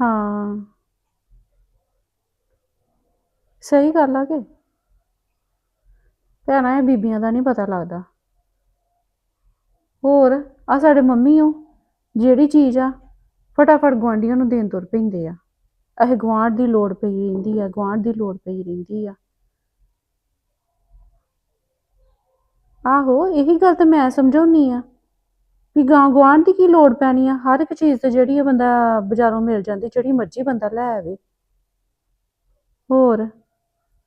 ਹਾਂ। ਸਹੀ ਗੱਲ ਆ ਕਿ? ਭੈਣਾਂ, ਇਹ ਬੀਬੀਆਂ ਦਾ ਨਹੀਂ ਪਤਾ ਲੱਗਦਾ। ਹੋਰ ਆ ਸਾਡੇ ਮੰਮੀ ਉਹ ਜਿਹੜੀ ਚੀਜ਼ ਆ, ਫਟਾਫਟ ਗੁਆਂਢੀਆਂ ਨੂੰ ਦੇਣ ਤੁਰ ਪੈਂਦੇ ਆ। ਇਹ ਗੁਆਂਢ ਦੀ ਲੋੜ ਪਈ ਰਹਿੰਦੀ ਆ, ਗੁਆਂਢ ਦੀ ਲੋੜ ਪਈ ਰਹਿੰਦੀ ਆ। ਆਹੋ, ਇਹੀ ਗੱਲ ਤਾਂ ਮੈਂ ਸਮਝਾਉਣੀ ਆ। ਵੀ ਗਾਂ ਗੁਆਂਢ ਦੀ ਕੀ ਲੋੜ ਪੈਣੀ ਆ? ਹਰ ਇੱਕ ਚੀਜ਼ ਤੇ ਜਿਹੜੀ ਆ ਬੰਦਾ ਬਾਜ਼ਾਰੋਂ ਮਿਲ ਜਾਂਦੀ, ਜਿਹੜੀ ਮਰਜ਼ੀ ਬੰਦਾ ਲੈ ਆਵੇ। ਹੋਰ?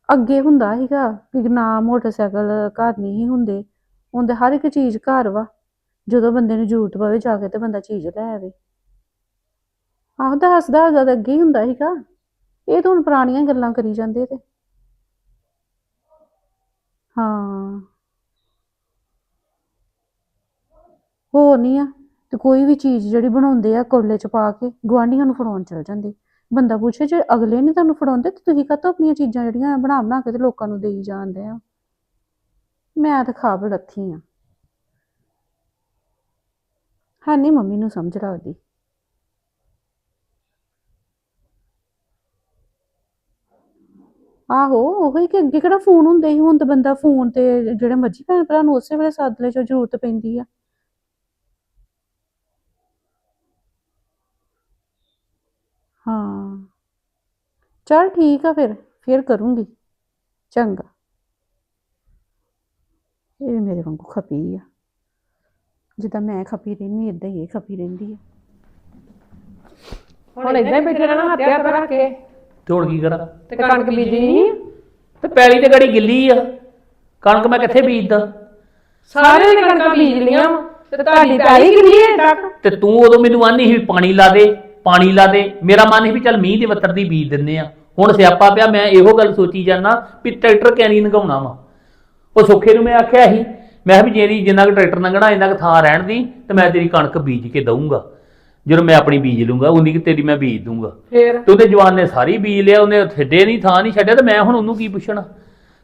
ਅੱਗੇ ਹੁੰਦਾ ਸੀਗਾ ਵੀ ਨਾ ਮੋਟਰਸਾਈਕਲ ਘਰ ਨਹੀਂ ਸੀ ਹੁੰਦੇ। ਹੁਣ ਤੇ ਹਰ ਇੱਕ ਚੀਜ਼ ਘਰ ਵਾ। ਜਦੋਂ ਬੰਦੇ ਨੂੰ ਜ਼ਰੂਰਤ ਪਵੇ ਜਾ ਕੇ ਤੇ ਬੰਦਾ ਚੀਜ਼ ਲੈ ਆਵੇ। ਆਹੋ ਦੱਸਦਾ ਹਸਦਾ ਤਾਂ ਅੱਗੇ ਹੀ ਹੁੰਦਾ ਸੀਗਾ। ਇਹ ਤਾਂ ਹੁਣ ਪੁਰਾਣੀਆਂ ਗੱਲਾਂ ਕਰੀ ਜਾਂਦੇ ਤੇ। ਹਾਂ। ਹੋਰ ਨਹੀਂ ਆ, ਤੇ ਕੋਈ ਵੀ ਚੀਜ਼ ਜਿਹੜੀ ਬਣਾਉਂਦੇ ਆ ਕੋਲੇ ਚ ਪਾ ਕੇ ਗੁਆਂਢੀਆਂ ਨੂੰ ਫੜਾਉਣ ਚਲ ਜਾਂਦੇ। ਬੰਦਾ ਪੁੱਛੇ ਜੇ ਅਗਲੇ ਨੇ ਤੁਹਾਨੂੰ ਫੜਾਉਂਦੇ ਤੇ ਤੁਸੀਂ ਕਾਹਤੋਂ ਆਪਣੀਆਂ ਚੀਜ਼ਾਂ ਜਿਹੜੀਆਂ ਬਣਾ ਬਣਾ ਕੇ ਤੇ ਲੋਕਾਂ ਨੂੰ ਦੇਈ ਜਾਂਦੇ ਆ? ਮੈਂ ਤਾਂ ਖਾ ਬੜੱਥੀ ਆ। ਹਾਂ ਨਹੀਂ ਮੰਮੀ ਨੂੰ ਸਮਝ ਲੱਗਦੀ। ਆਹੋ, ਉਹੀ ਕਿ ਅੱਗੇ ਕਿਹੜਾ ਫੋਨ ਹੁੰਦੇ ਸੀ, ਹੁਣ ਤਾਂ ਬੰਦਾ ਫੋਨ ਤੇ ਜਿਹੜੇ ਮਰਜ਼ੀ ਭੈਣ ਭਰਾ ਨੂੰ ਉਸੇ ਵੇਲੇ ਸੱਦ ਲੈ ਜੋ ਜ਼ਰੂਰਤ ਪੈਂਦੀ ਆ ਹਾਂ ਚਲ ਠੀਕ ਆ ਫਿਰ ਫਿਰ ਕਰੂੰਗੀ। ਚੰਗਾ। ਇਹ ਮੇਰੇ ਵਾਂਗੂ ਖਪੀ ਆ। ਜਿੱਦਾਂ ਮੈਂ ਖਪੀ ਰਹਿੰਦੀ ਏਦਾਂ ਹੀ ਇਹ ਖਪੀ ਰਹਿੰਦੀ ਆ। ਹੁਣ ਇਦਾਂ ਹੀ ਬੈਠੇ ਰਹਿਣਾ ਹੱਥ ਹੱਥ ਰੱਖ ਕੇ। ਤੇ ਹੁਣ ਕੀ ਕਰਾਂ? ਤੇ ਕਣਕ ਬੀਜਣੀ ਤੇ ਪੈਲੀ ਤੇ ਗੜੀ ਗਿੱਲੀ ਆ। ਕਣਕ ਮੈਂ ਕਿੱਥੇ ਬੀਜਦਾ? ਸਾਰੇ ਨੇ ਕਣਕਾਂ ਬੀਜ ਲੀਆਂ ਵਾਂ, ਤੇ ਤੁਹਾਡੀ ਪੈਲੀ ਕਿੰਨੀ ਹੈ ਤੱਕ ਤੇ ਤੂੰ ਉਦੋਂ ਮੈਨੂੰ ਆਨੀ ਸੀ ਵੀ ਪਾਣੀ ਲਾ ਦੇ। ਪਾਣੀ ਲਾ ਦੇ। ਮੇਰਾ ਮਨ ਸੀ ਵੀ ਚੱਲ ਮੀਂਹ ਦੇ ਵੱਤਰ ਦੀ ਬੀਜ ਦਿੰਨੇ ਆ। ਹੁਣ ਸਿਆਪਾ ਪਿਆ ਮੈਂ ਇਹੋ ਗੱਲ ਸੋਚੀ ਜਾਂਦਾ ਵੀ ਟਰੈਕਟਰ ਕਿਆ ਨਹੀਂ ਨਗਾਉਣਾ ਵਾ। ਉਹ ਸੁੱਖੇ ਨੂੰ ਮੈਂ ਆਖਿਆ ਸੀ। ਮੈਂ ਵੀ ਜਿਹੜੀ ਜਿੰਨਾ ਕੁ ਟਰੈਕਟਰ ਲੰਘਣਾ ਇੰਨਾ ਕੁ ਥਾਂ ਰਹਿਣ ਦੀ ਤੇ ਮੈਂ ਤੇਰੀ ਕਣਕ ਬੀਜ ਕੇ ਦਊਂਗਾ। ਜਦੋਂ ਮੈਂ ਆਪਣੀ ਬੀਜ ਲੂੰਗਾ ਉਨੀ ਕਿ ਤੇਰੀ ਮੈਂ ਬੀਜ ਦੂੰਗਾ ਫੇਰ? ਤੇ ਉਹਦੇ ਜਵਾਨ ਨੇ ਸਾਰੀ ਬੀਜ ਲਿਆ ਉਹਨੇ ਛੱਡੇ ਨਹੀਂ ਥਾਂ ਨਹੀਂ ਛੱਡਿਆ ਤੇ ਮੈਂ ਹੁਣ ਉਹਨੂੰ ਕੀ ਪੁੱਛਣਾ?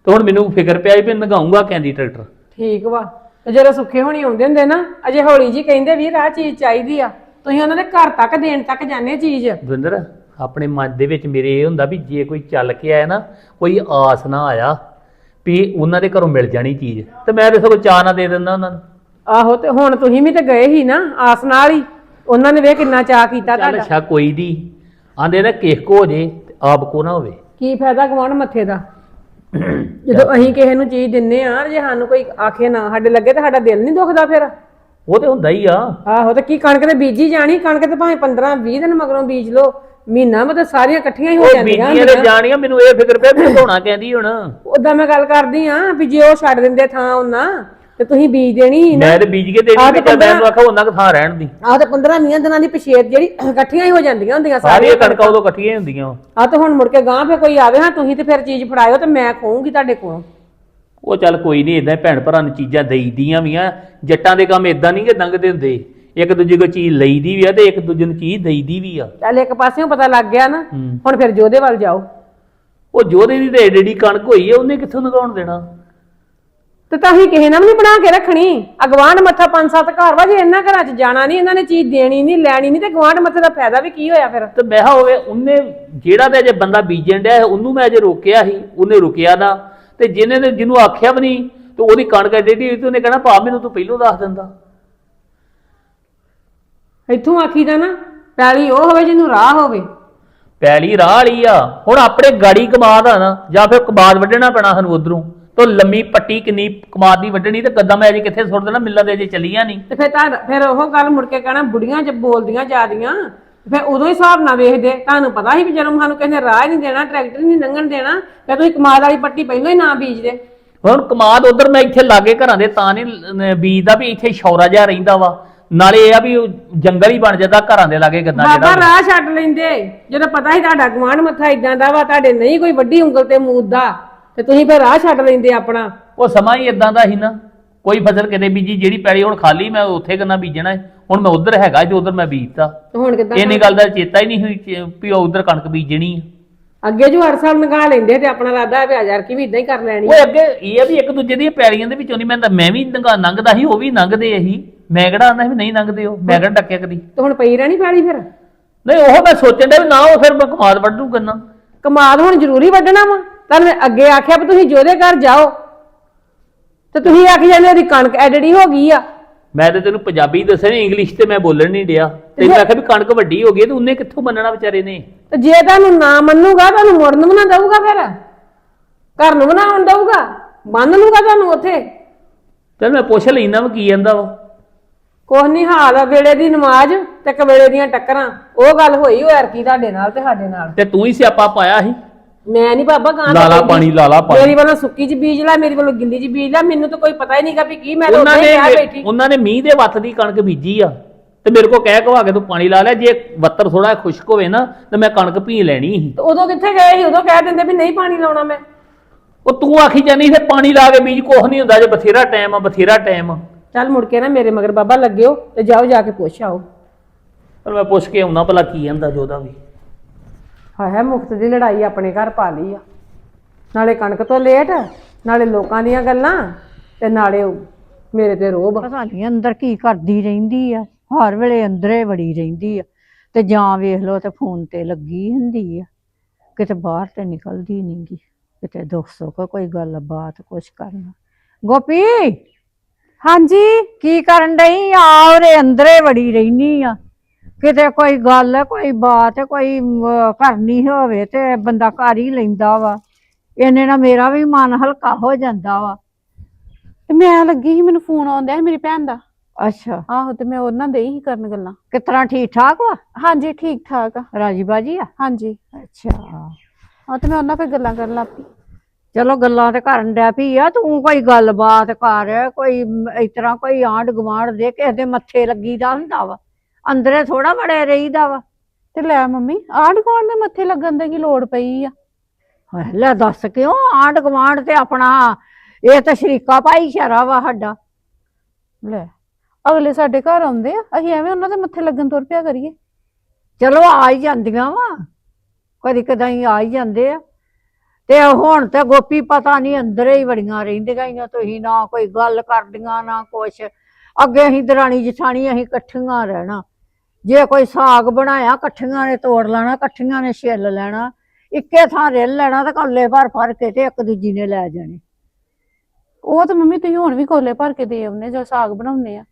ਤੇ ਹੁਣ ਮੈਨੂੰ ਫਿਕਰ ਪਿਆ ਵੀ ਨਗਾਉਂਗਾ ਕਹਿੰਦੀ ਟਰੈਕਟਰ। ਠੀਕ ਵਾ। ਤੇ ਜਦੋਂ ਸੁੱਖੇ ਹੋਣੀ ਆਉਂਦੇ ਹੁੰਦੇ ਨਾ ਅਜੇ ਹੌਲੀ ਜੀ ਕਹਿੰਦੇ ਵੀਰ ਆਹ ਚੀਜ਼ ਚਾਹੀਦੀ ਆ। ਤੁਸੀਂ ਉਹਨਾਂ ਦੇ ਘਰ ਤੱਕ ਦੇਣ ਤੱਕ ਜਾਂਦੇ ਚੀਜ਼। ਦਵਿੰਦਰ ਆਪਣੇ ਮਨ ਦੇ ਵਿੱਚ ਮੇਰੇ ਇਹ ਹੁੰਦਾ ਵੀ ਜੇ ਕੋਈ ਚੱਲ ਕੇ ਆਇਆ ਨਾ ਕੋਈ ਆਸ ਨਾ ਆਇਆ ਵੀ ਉਹਨਾਂ ਦੇ ਘਰੋਂ ਮਿਲ ਜਾਣੀ ਚੀਜ਼। ਤੇ ਮੈਂ ਤੇ ਸਗੋਂ ਚਾਹ ਨਾ ਦੇ ਦਿੰਦਾ ਉਹਨਾਂ ਨੂੰ। ਆਹੋ ਤੇ ਹੁਣ ਤੁਸੀਂ ਵੀ ਤੇ ਗਏ ਹੀ ਨਾ ਆਸ ਨਾਲ ਹੀ। ਉਹਨਾਂ ਨੇ ਵੇ ਕਿੰਨਾ ਚਾਹ ਕੀਤਾ ਚੱਲ ਤੁਹਾਡਾ। ਅੱਛਾ ਕੋਈ ਦੀ ਆਂਦੇ ਨਾ ਕਿਸ ਕੋ ਹੋ ਜੇ ਤੇ ਆਪ ਕੋ ਨਾ ਹੋਵੇ। ਕੀ ਫਾਇਦਾ ਗਵਾਂਢ ਮੱਥੇ ਦਾ? ਜਦੋਂ ਅਸੀਂ ਕਿਸੇ ਨੂੰ ਚੀਜ਼ ਦਿੰਨੇ ਆ ਜੇ ਸਾਨੂੰ ਕੋਈ ਆਖੇ ਨਾ ਸਾਡੇ ਲੱਗੇ ਤਾਂ ਸਾਡਾ ਦਿਲ ਨਹੀਂ ਦੁਖਦਾ ਫਿਰ। ਉਹ ਤੇ ਹੁੰਦਾ ਹੀ ਆ। ਆਹੋ ਤੇ ਕੀ ਕਣਕ ਤੇ ਬੀਜੀ ਜਾਣੀ? ਕਣਕ ਤੇ ਭਾਵੇਂ 15 20 ਦਿਨ ਮਗਰੋਂ ਬੀਜ ਲਓ। ਮਹੀਨਾ ਮਤਲਬ ਸਾਰੀਆਂ ਇਕੱਠੀਆਂ ਹੀ ਹੋ ਉਹ ਜਾਂਦੀਆਂ ਬੀਜੀਆਂ ਤੇ ਜਾਣੀਆਂ ਮੈਨੂੰ ਇਹ ਫਿਕਰ ਪਿਆ ਵੀ ਧੋਣਾ ਕਹਿੰਦੀ ਹੁਣ। ਉਦਾਂ ਮੈਂ ਗੱਲ ਕਰਦੀ ਆ ਵੀ ਜੇ ਉਹ ਛੱਡ ਦਿੰਦੇ ਥਾਂ ਉਹਨਾਂ ਤੇ ਤੁਸੀਂ ਬੀਜ ਦੇਣੀ ਸੀ ਨਾ। ਮੈਂ ਤੇ ਬੀਜ ਕੇ ਦੇਣੀ ਆਹ ਵੀ ਤੇ ਚੱਲ ਮੈਂ ਉਹਨੂੰ ਆਖਾ ਉਹਨਾਂ ਕੁ ਥਾਂ ਰਹਿਣ ਦੀ। ਆਹ ਤੇ 15 20 ਦਿਨਾਂ ਦੀ ਪਛੇਤ ਜਿਹੜੀ ਇਕੱਠੀਆਂ ਹੀ ਹੋ ਜਾਂਦੀਆਂ ਹੁੰਦੀਆਂ ਸਾਰੀਆਂ। ਕਣਕਾਂ ਉਦੋਂ ਇਕੱਠੀਆਂ ਹੀ ਹੁੰਦੀਆਂ। ਵਾਂ। ਆ ਤੇ ਹੁਣ ਮੁੜ ਕੇ ਗਾਂ ਫੇ ਕੋਈ ਆਵੇ ਹਾਂ ਤੁਸੀਂ ਤੇ ਫਿਰ ਚੀਜ਼ ਫੜਾਇਓ ਤੇ ਮੈਂ ਖਵਾਉਂਗੀ ਤੁਹਾਡੇ ਕੋਲੋਂ। ਉਹ ਚੱਲ ਕੋਈ ਨਹੀਂ ਇਦਾਂ ਭੈਣ ਭਰਾ ਨੂੰ ਚੀਜ਼ਾਂ ਦੇਈਦੀਆਂ ਵੀ ਆ। ਜੱਟਾਂ ਦੇ ਕੰਮ ਇਦਾਂ ਨਹੀਂ ਕਿ ਲੰਘਦੇ ਹੁੰਦੇ। ਇੱਕ ਦੂਜੇ ਕੋ ਚੀਜ਼ ਲਈਦੀ ਵੀ ਆ ਤੇ ਇੱਕ ਦੂਜੇ ਨੂੰ ਚੀਜ਼ ਦੇਈਦੀ ਵੀ ਆ। ਚੱਲ ਇੱਕ ਪਾਸਿਓਂ ਪਤਾ ਲੱਗ ਗਿਆ ਨਾ ਹੂੰ। ਹੁਣ ਫਿਰ ਜੋਦੇ ਵੱਲ ਜਾਓ। ਉਹ ਜੋਦੇ ਦੀ ਤੇ ਏਡੀ ਕਣਕ ਹੋਈ ਆ ਉਹਨੇ ਕਿੱਥੋਂ ਨਗਾਉਣ ਦੇਣਾ? ਤੇ ਤਾਂ ਹੀ ਕਿਸੇ ਨਾਲ ਵੀ ਨਹੀਂ ਬਣਾ ਕੇ ਰੱਖਣੀ। ਅਗਵਾਂਡ ਮੱਥਾ ਪੰਜ ਸੱਤ ਘਰ ਵਾ ਜੇ ਇਹਨਾਂ ਘਰਾਂ 'ਚ ਜਾਣਾ ਨਹੀਂ ਇਹਨਾਂ ਨੇ ਚੀਜ਼ ਦੇਣੀ ਨਹੀਂ ਲੈਣੀ ਨਹੀਂ ਤੇ ਗਵਾਂਡ ਮੱਥੇ ਦਾ ਫਾਇਦਾ ਵੀ ਕੀ ਹੋਇਆ ਫਿਰ? ਤੇ ਮੈਂ ਕਿਹਾ ਹੋਵੇ ਉਹਨੇ ਜਿਹੜਾ ਤੇ ਅਜੇ ਬੰਦਾ ਬੀਜਣ ਡਿਆ ਉਹਨੂੰ ਮੈਂ ਅਜੇ ਰੋਕਿਆ ਸੀ ਉਹਨੇ ਰੁਕਿਆ ਨਾ। ਤੇ ਜਿਹਨੇ ਨੇ ਜਿਹਨੂੰ ਆਖਿਆ ਵੀ ਨਹੀਂ ਤੇ ਉਹਦੀ ਕਣਕ ਏਡੀ ਹੋਈ ਤੇ ਉਹਨੇ ਕਹਿਣਾ ਭਾ ਮੈਨੂੰ ਤੂੰ ਪਹਿਲੋਂ ਦੱਸ ਦਿੰਦਾ। ਇੱਥੋਂ ਆਖੀਦਾ ਨਾ ਪੈਲੀ ਉਹ ਹੋਵੇ ਜਿਹਨੂੰ ਰਾਹ ਹੋਵੇ। ਪੈਲੀ ਰਾਹ ਵਾਲੀ ਆ। ਹੁਣ ਆਪਣੇ ਗਾੜੀ ਕਮਾਦ ਆ ਨਾ ਜਾਂ ਫਿਰ ਕਮਾਦ ਵੱਢਣਾ ਪੈਣਾ ਸਾਨੂੰ ਉਧਰੋਂ। ਤੋਂ ਲੰਮੀ ਪੱਟੀ ਕਿੰਨੀ ਕਮਾਦ ਦੀ ਵੱਢਣੀ ਤੇ ਕਦਾਂ ਮੈਂ ਅਜੇ ਕਿੱਥੇ ਸੁੱਟ ਦੇਣਾ ਮਿੱਲਾਂ ਦੇ ਅਜੇ ਚੱਲੀਆਂ ਨਹੀਂ। ਤੇ ਫਿਰ ਤਾਂ ਫਿਰ ਉਹ ਗੱਲ ਮੁੜ ਕੇ ਕਹਿਣਾ ਬੁੜੀਆਂ ਚ ਬੋਲਦੀਆਂ ਜਿਆਦੀਆਂ ਫਿਰ ਉਦੋਂ ਹੀ ਹਿਸਾਬ ਨਾਲ ਵੇਖਦੇ। ਤੁਹਾਨੂੰ ਪਤਾ ਸੀ ਵੀ ਜਦੋਂ ਸਾਨੂੰ ਕਹਿੰਦੇ ਰਾਹ ਹੀ ਨਹੀਂ ਦੇਣਾ ਟਰੈਕਟਰ ਹੀ ਨਹੀਂ ਲੰਘਣ ਦੇਣਾ ਫਿਰ ਤੁਸੀਂ ਕਮਾਦ ਵਾਲੀ ਪੱਟੀ ਪਹਿਲਾਂ ਹੀ ਨਾ ਬੀਜਦੇ। ਹੁਣ ਕਮਾਦ ਉਧਰ ਮੈਂ ਇੱਥੇ ਲਾਗੇ ਘਰਾਂ ਦੇ ਤਾਂ ਨਹੀਂ ਬੀਜਦਾ ਵੀ ਇੱਥੇ ਸ਼ੌਰਾ ਜਿਹਾ ਰਹਿੰਦਾ ਵਾ। ਨਾਲੇ ਇਹ ਆ ਵੀ ਉਹ ਜੰਗਲ ਹੀ ਬਣ ਜਾਂਦਾ ਘਰਾਂ ਦੇ ਲਾਗੇ ਗੰਦਾ ਬਾਬਾ ਜਿਹੜਾ ਰਾਹ ਛੱਡ ਲੈਂਦੇ। ਜਦੋਂ ਪਤਾ ਸੀ ਤੁਹਾਡਾ ਗਵਾਂਢ ਮੱਥਾ ਇਦਾਂ ਦਾ ਵਾ ਤੁਹਾਡੇ ਨਹੀਂ ਕੋਈ ਵੱਡੀ ਉਂਗਲ ਤੇ ਮੂਦਦਾ ਤੇ ਤੁਸੀਂ ਫਿਰ ਰਾਹ ਛੱਡ ਲੈਂਦੇ ਆਪਣਾ। ਉਹ ਸਮਾਂ ਹੀ ਇਦਾਂ ਦਾ ਸੀ ਨਾ। ਕੋਈ ਫਸਲ ਕਿਤੇ ਬੀਜੀ ਜਿਹੜੀ ਪੈਲੀ ਹੁਣ ਖਾਲੀ ਮੈਂ ਉੱਥੇ ਕਰਨਾ ਬੀਜਣਾ ਹੈ। ਹੁਣ ਮੈਂ ਉਧਰ ਹੈਗਾ ਜੋ ਉਧਰ ਮੈਂ ਬੀਜਤਾ। ਤੇ ਹੁਣ ਕਿਦਾਂ ਇੰਨੀ ਗੱਲ ਦਾ ਚੇਤਾ ਹੀ ਨਹੀਂ ਹੋਈ ਕਿ- ਵੀ ਉਧਰ ਕਣਕ ਬੀਜਣੀ ਆ। ਅੱਗੇ ਜੋ ਹਰ ਸਾਲ ਨਗਾ ਲੈਂਦੇ ਤੇ ਆਪਣਾ ਰਾਦਾ ਵੀ ਹਜ਼ਾਰ ਕੀ ਵੀ ਇਦਾਂ ਹੀ ਕਰ ਲੈਣੀ ਉਹ ਅੱਗੇ ਇਹ ਆ ਵੀ ਇੱਕ ਦੂਜੇ ਦੀਆਂ ਪੈਲੀਆਂ ਦੇ ਵਿੱਚੋਂ ਨਹੀਂ ਮੈਂ ਤਾਂ ਮੈਂ ਵੀ ਲੰਘਾ- ਲੰਘਦਾ ਸੀ ਉਹ ਵੀ ਲੰਘਦੇ ਇਹੀ ਮੈਂ ਕਿਹੜਾ ਆਂਦਾ ਵੀ ਨਹੀਂ ਲੰਘਦੇ ਉਹ? ਮੈਂ ਕਿਹੜਾ ਡੱਕਿਆ ਕਦੀ? ਤੇ ਹੁਣ ਪਈ ਰਹਿਣੀ ਪੈਲੀ ਫਿਰ? ਨਹੀਂ ਉਹ ਮੈਂ ਸੋਚਣ ਡਿਆ ਵੀ ਨਾ ਉਹ ਫਿਰ ਮੈਂ ਕਮਾਦ ਵੱਢੂ ਕਰਨਾ ਕਮਾਦ ਹੁਣ ਜ਼ਰੂਰੀ ਵੱਢਣਾ ਵਾ। ਤੁਹਾਨੂੰ ਮੈਂ ਅੱਗੇ ਆਖਿਆ ਵੀ ਤੁਸੀਂ ਜੋਦੇ ਘਰ ਜਾਓ। ਤੇ ਤੁਸੀਂ ਆਖੀ ਜਾਂਦੇ ਉਹਦੀ ਕਣਕ ਐਡੜੀ ਹੋ ਗਈ ਆ। ਮੈਂ ਤੇ ਤੈਨੂੰ ਪੰਜਾਬੀ ਦੱਸਿਆ ਨਹੀਂ ਇੰਗਲਿਸ਼ ਤੇ ਮੈਂ ਬੋਲਣ ਨਹੀਂ ਡਿਆ। ਤੇ ਮੈਂ ਕਿਹਾ ਵੀ ਕਣਕ ਵੱਡੀ ਹੋ ਗਈ ਤੇ ਉਹਨੇ ਕਿੱਥੋਂ ਮੰਨਣਾ ਵਿਚਾਰੇ ਨੇ? ਤੇ ਜੇ ਤੁਹਾਨੂੰ ਨਾ ਮੰਨੂਗਾ ਤੁਹਾਨੂੰ ਮੁੜਨ ਵੀ ਨਾ ਦਊਗਾ ਫਿਰ। ਘਰ ਨੂੰ ਬਣਾਉਣ ਦਊਗਾ ਬੰਨ ਲੂਗਾ ਤੁਹਾਨੂੰ ਉੱਥੇ। ਚਲ ਮੈਂ ਪੁੱਛ ਲੈਣਾ ਵਾ ਕੀ ਕਹਿੰਦਾ ਵਾ ਕੁਛ ਨਹੀਂ ਹਾਲ ਆ ਵੇਲੇ ਦੀ ਨਮਾਜ਼ ਤੇ ਕਵੇਲੇ ਦੀਆਂ ਟੱਕਰਾਂ। ਉਹ ਗੱਲ ਹੋਈ ਹੋਇਆ ਕੀ ਤੁਹਾਡੇ ਨਾਲ ਤੇ ਸਾਡੇ ਨਾਲ। ਤੇ ਤੂੰ ਹੀ ਸਿਆਪਾ ਪਾਇਆ ਸੀ। ਮੈਂ ਨਹੀਂ ਬਾਬਾ ਗਾਂ ਲਾਲਾ ਪਾਣੀ ਲਾਲਾ ਪਾਣੀ। ਮੇਰੀ ਵੱਲੋਂ ਸੁੱਕੀ ਚ ਬੀਜ ਲੈ ਮੇਰੀ ਵੱਲੋਂ ਗਿੱਲੀ ਚ ਬੀਜ ਲੈ ਮੈਨੂੰ ਤਾਂ ਕੋਈ ਪਤਾ ਹੀ ਨਹੀਂਗਾ ਵੀ ਕੀ ਮੈਂ ਤਾਂ ਉਹਨਾਂ ਉੱਥੇ ਹੀ ਕਹਿ ਨੇ ਬੈਠੀ। ਉਹਨਾਂ ਨੇ ਮੀਂਹ ਦੇ ਵੱਤ ਦੀ ਕਣਕ ਬੀਜੀ ਆ ਤੇ ਮੇਰੇ ਕੋ ਕਹਿ ਕਵਾ ਕੇ ਤੂੰ ਪਾਣੀ ਲਾ ਲਿਆ ਜੇ ਬੱਤਰ ਥੋੜਾ ਖੁਸ਼ਕ ਹੋਵੇ ਨਾ ਤੇ ਮੈਂ ਕਣਕ ਭੀ ਲੈਣੀ ਸੀ। ਤੇ ਉਦੋਂ ਕਿੱਥੇ ਗਏ ਸੀ? ਉਦੋਂ ਕਹਿ ਦਿੰਦੇ ਵੀ ਨਹੀਂ ਪਾਣੀ ਲਾਉਣਾ ਮੈਂ। ਉਹ ਤੂੰ ਆਖੀ ਜਾਨੀ ਫਿਰ ਪਾਣੀ ਲਾ ਕੇ ਬੀਜ ਕੁਛ ਨਹੀਂ ਹੁੰਦਾ ਜੇ ਬਥੇਰਾ ਟਾਈਮ ਆ ਬਥੇਰਾ ਟਾਈਮ ਆ। ਚੱਲ ਮੁੜ ਕੇ ਨਾ ਮੇਰੇ ਮਗਰ ਬਾਬਾ ਲੱਗਿਓ ਤੇ ਜਾਓ ਜਾ ਕੇ ਪੁੱਛ ਆਓ। ਪਰ ਮੈਂ ਪੁੱਛ ਕੇ ਆਉਣਾ ਭਲਾ ਕੀ ਕਹਿੰਦਾ ਜੋਦਾ ਵੀ। ਹਾਏ ਹਾਏ ਮੁਫਤ ਦੀ ਲੜਾਈ ਆਪਣੇ ਘਰ ਪਾ ਲਈ ਆ। ਨਾਲੇ ਕਣਕ ਤੋਂ ਲੇਟ ਨਾਲੇ ਲੋਕਾਂ ਦੀਆਂ ਗੱਲਾਂ ਤੇ ਨਾਲੇ ਉਹ ਮੇਰੇ ਤੇ ਰੋਬ ਪਤਾ ਨਹੀਂ ਅੰਦਰ ਕੀ ਕਰਦੀ ਰਹਿੰਦੀ ਆ ਹਰ ਵੇਲੇ ਅੰਦਰੇ ਵੜੀ ਰਹਿੰਦੀ ਆ। ਤੇ ਜਾਂ ਵੇਖ ਲਓ ਤੇ ਫੋਨ ਤੇ ਲੱਗੀ ਹੁੰਦੀ ਆ। ਕਿਤੇ ਬਾਹਰ ਤੇ ਨਿਕਲਦੀ ਨਹੀਂਗੀ ਕਿਤੇ ਦੁੱਖ ਸੁੱਖ ਕੋਈ ਗੱਲ ਬਾਤ ਕੁਛ ਕਰਨਾ। ਗੋਪੀ! ਹਾਂਜੀ? ਕੀ ਕਰਨ ਡਈ? ਆ ਉਹਦੇ ਅੰਦਰੇ ਵੜੀ ਰਹਿਨੀ ਆ। ਕਿਤੇ ਕੋਈ ਗੱਲ ਕੋਈ ਬਾਤ ਕੋਈ ਅਮ, ਕਰਨੀ ਹੋਵੇ ਤੇ ਬੰਦਾ ਕਰ ਹੀ ਲੈਂਦਾ ਵਾ। ਇਹਨੇ ਨਾਲ ਮੇਰਾ ਵੀ ਮਨ ਹਲਕਾ ਹੋ ਜਾਂਦਾ ਵਾ। ਤੇ ਮੈਂ ਲੱਗੀ ਸੀ ਮੈਨੂੰ ਫੋਨ ਆਉਂਦਾ ਸੀ ਮੇਰੀ ਭੈਣ ਦਾ। ਅੱਛਾ। ਆਹੋ ਤੇ ਮੈਂ ਉਹਨਾਂ ਦੇ ਹੀ ਕਰਨ ਗੱਲਾਂ। ਕਿਸ ਤਰ੍ਹਾਂ ਠੀਕ ਠਾਕ ਵਾ? ਹਾਂਜੀ ਠੀਕ ਠਾਕ ਆ। ਰਾਜੀ ਬਾਜੀ ਆ? ਹਾਂਜੀ। ਅੱਛਾ। ਹਾਂ ਤੇ ਮੈਂ ਉਹਨਾਂ ਨਾਲ ਗੱਲਾਂ ਕਰਨ ਲੱਗ ਪਈ। ਚਲੋ ਗੱਲਾਂ ਤੇ ਕਰਨ ਡੈ ਪਈ ਆ ਤੂੰ ਕੋਈ ਗੱਲਬਾਤ ਕਰ ਕੋਈ ਮ- ਇਸ ਤਰ੍ਹਾਂ ਕੋਈ ਆਂਢ ਗੁਆਂਢ ਦੇ ਕਿਸੇ ਦੇ ਮੱਥੇ ਲੱਗੀਦਾ ਹੁੰਦਾ ਵਾ। ਅੰਦਰੇ ਥੋੜਾ ਬੜੇ ਰਹੀਦਾ ਵਾ। ਤੇ ਲੈ ਮੰਮੀ ਆਂਢ ਗੁਆਂਢ ਦੇ ਮੱਥੇ ਲੱਗਣ ਦੀ ਕੀ ਲੋੜ ਪਈ ਆ? ਹਾਏ, ਲੈ ਦੱਸ ਕਿਉਂ? ਆਂਢ ਗੁਆਂਢ ਤੇ ਆਪਣਾ ਇਹ ਤਾਂ ਸ਼ਰੀਕਾ ਭਾਈਚਾਰਾ ਵਾ ਸਾਡਾ। ਲੈ ਅਗਲੇ ਸਾਡੇ ਘਰ ਆਉਂਦੇ ਆ ਅਸੀਂ ਐਵੇਂ ਉਹਨਾਂ ਦੇ ਮੱਥੇ ਲੱਗਣ ਤੁਰ ਪਿਆ ਕਰੀਏ। ਚਲੋ ਆ ਹੀ ਜਾਂਦੀਆਂ ਵਾ। ਕਦੀ ਕਦਾਈ ਆ ਹੀ ਜਾਂਦੇ ਆ। ਤੇ ਹੁਣ ਤੇ ਗੋਪੀ ਪਤਾ ਨਹੀਂ ਅੰਦਰੇ ਹੀ ਵੜੀਆਂ ਰਹਿੰਦੀਆਂ ਆ ਤੁਸੀਂ ਨਾ ਕੋਈ ਗੱਲ ਕਰਦੀਆਂ ਨਾ ਕੁਛ। ਅੱਗੇ ਅਸੀਂ ਦਰਾਣੀ ਜਠਾਣੀ ਅਸੀਂ ਇਕੱਠੀਆਂ ਰਹਿਣਾ। ਜੇ ਕੋਈ ਸਾਗ ਬਣਾਇਆ ਇਕੱਠੀਆਂ ਨੇ ਤੋੜ ਲੈਣਾ ਇਕੱਠੀਆਂ ਨੇ ਛਿੱਲ ਲੈਣਾ ਇੱਕੇ ਥਾਂ ਰਿੱਲ ਲੈਣਾ ਤੇ ਕੱਲੇ ਭਰ ਭਰ ਕੇ ਤੇ ਇੱਕ ਦੂਜੀ ਨੇ ਲੈ ਜਾਣੇ। ਉਹ ਤਾਂ ਮੰਮੀ ਤੁਸੀਂ ਹੁਣ ਵੀ ਕੋਲੇ ਭਰ ਕੇ ਦੇ ਆਉਂਦੇ ਜਦੋਂ ਸਾਗ ਬਣਾਉਂਦੇ ਆ।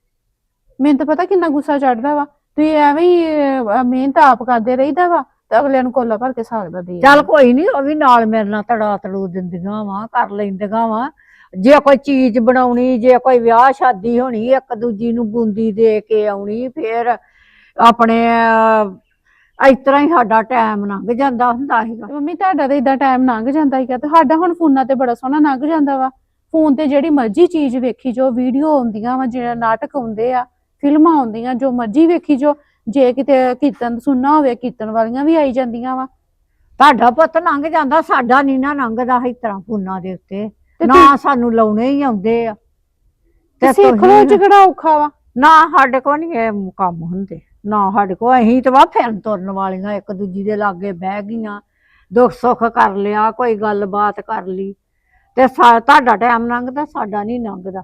ਮੈਨੂੰ ਤਾਂ ਪਤਾ ਕਿੰਨਾ ਗੁੱਸਾ ਚੜਦਾ ਵਾ। ਤੁਸੀਂ ਐਵੇਂ ਹੀ ਅਹ, ਮਿਹਨਤ ਆਪ ਕਰਦੇ ਰਹੀਦਾ ਵਾ ਤੇ ਅਗਲਿਆਂ ਨੂੰ ਕੋਲਾ ਭਰ ਕੇ ਸਾਗ ਦਾ ਦੇ ਚੱਲ ਕੋਈ ਨਹੀਂ ਉਹ ਵੀ ਨਾਲ ਮੇਰੇ ਨਾਲ ਤੜਾ ਤੜੂ ਦਿੰਦੀਆਂ ਵਾ ਕਰ ਲੈਂਦੀਆਂ ਵਾ। ਜੇ ਕੋਈ ਚੀਜ਼ ਬਣਾਉਣੀ ਜੇ ਕੋਈ ਵਿਆਹ ਸ਼ਾਦੀ ਹੋਣੀ ਇੱਕ ਦੂਜੀ ਨੂੰ ਬੂੰਦੀ ਦੇ ਕੇ ਆਉਣੀ ਫੇਰ ਆਪਣੇ ਇਸ ਤਰ੍ਹਾਂ ਹੀ ਸਾਡਾ ਟਾਈਮ ਲੰਘ ਜਾਂਦਾ ਹੁੰਦਾ ਸੀਗਾ। ਮੰਮੀ ਤੁਹਾਡਾ ਤਾਂ ਇਦਾਂ ਟਾਈਮ ਲੰਘ ਜਾਂਦਾ ਸੀਗਾ ਤੇ ਸਾਡਾ ਹੁਣ ਫੋਨਾਂ ਤੇ ਬੜਾ ਸੋਹਣਾ ਲੰਘ ਜਾਂਦਾ ਵਾ। ਫੋਨ ਤੇ ਜਿਹੜੀ ਮਰਜ਼ੀ ਚੀਜ਼ ਵੇਖੀ ਜੋ ਵੀਡੀਓ ਆਉਂਦੀਆਂ ਵਾ ਜਿਹੜਾ ਨਾਟਕ ਆਉਂਦੇ ਆ ਫਿਲਮਾਂ ਆਉਂਦੀਆਂ ਜੋ ਮਰਜ਼ੀ ਵੇਖੀ ਜੋ ਜੇ ਕਿਤੇ ਕੀਰਤਨ ਸੁਣਨਾ ਹੋਵੇ ਕੀਰਤਨ ਵਾਲੀਆਂ ਵੀ ਆਈ ਜਾਂਦੀਆਂ ਵਾ। ਤੁਹਾਡਾ ਪੁੱਤ ਲੰਘ ਜਾਂਦਾ ਸਾਡਾ ਨਹੀਂ ਨਾ ਲੰਘਦਾ ਇਸ ਤਰ੍ਹਾਂ ਫੋਨਾਂ ਦੇ ਉੱਤੇ। ਨਾ ਸਾਨੂੰ ਲਾਉਣੇ ਹੀ ਆਉਂਦੇ ਆ। ਤੇ ਸਿੱਖ ਲੋ ਕਿਹੜਾ ਔਖਾ ਵਾ। ਨਾ ਸਾਡੇ ਕੋਲ ਨਹੀਂ ਇਹ ਕੰਮ ਹੁੰਦੇ। ਨਾ ਸਾਡੇ ਕੋਲ ਅਸੀਂ ਤਾਂ ਵਾ ਫਿਰਨ ਤੁਰਨ ਵਾਲੀਆਂ, ਇੱਕ ਦੂਜੀ ਦੇ ਲਾਗੇ ਬਹਿ ਗਈਆਂ। ਦੁੱਖ ਸੁੱਖ ਕਰ ਲਿਆ, ਕੋਈ ਗੱਲਬਾਤ ਕਰ ਲਈ। ਤੇ ਤੁਹਾਡਾ ਟਾਈਮ ਲੰਘਦਾ, ਸਾਡਾ ਨਹੀਂ ਲੰਘਦਾ।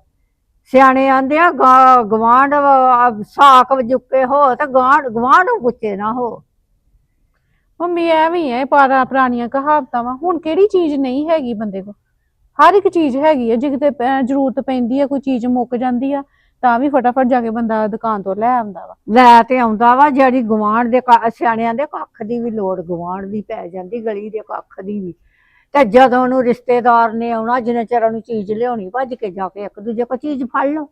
ਸਿਆਣੇ ਆਂਦੇ ਆ, ਗਾ- ਸਾਕ ਵਜੁੱਕੇ ਹੋ, ਤੇ ਗਵਾਂਢ ਗਵਾਂਢ ਗੁੱਚੇ ਨਾ ਹੋ। ਮੰਮੀ ਐਵੇਂ ਹੈ ਪਾਰਾ ਪੁਰਾਣੀਆਂ ਕਹਾਵਤਾਂ ਵਾ। ਹੁਣ ਕਿਹੜੀ ਚੀਜ਼ ਨਹੀਂ ਹੈਗੀ ਬੰਦੇ ਕੋ ਹਰ ਇੱਕ ਚੀਜ਼ ਹੈਗੀ ਹੈ ਜੇ ਕਿਤੇ ਜ਼ਰੂਰਤ ਪੈਂਦੀ ਹੈ ਕੋਈ ਚੀਜ਼ ਮੁੱਕ ਜਾਂਦੀ ਆ। ਤਾਂ ਵੀ ਫਟਾਫਟ ਜਾ ਕੇ ਬੰਦਾ ਦੁਕਾਨ ਤੋਂ ਲੈ ਆਉਂਦਾ ਵਾ। ਲੈ ਤੇ ਆਉਂਦਾ ਵਾ ਜਿਹੜੀ ਗਵਾਂਢ ਦੇ ਕ- ਸਿਆਣਿਆਂ ਦੇ ਕੱਖ ਦੀ ਵੀ ਲੋੜ ਗਵਾਂਢ ਦੀ ਪੈ ਜਾਂਦੀ ਗਲੀ ਦੇ ਕੱਖ ਦੀ ਵੀ। ਤੇ ਜਦੋਂ ਉਹਨੂੰ ਰਿਸ਼ਤੇਦਾਰ ਨੇ ਆਉਣਾ ਜਿੰਨੇ ਚਿਰ ਉਹਨੂੰ ਚੀਜ਼ ਲਿਆਉਣੀ ਭੱਜ ਕੇ ਜਾ ਕੇ ਇੱਕ ਦੂਜੇ ਕੋ ਚੀਜ਼ ਫੜ ਲਓ।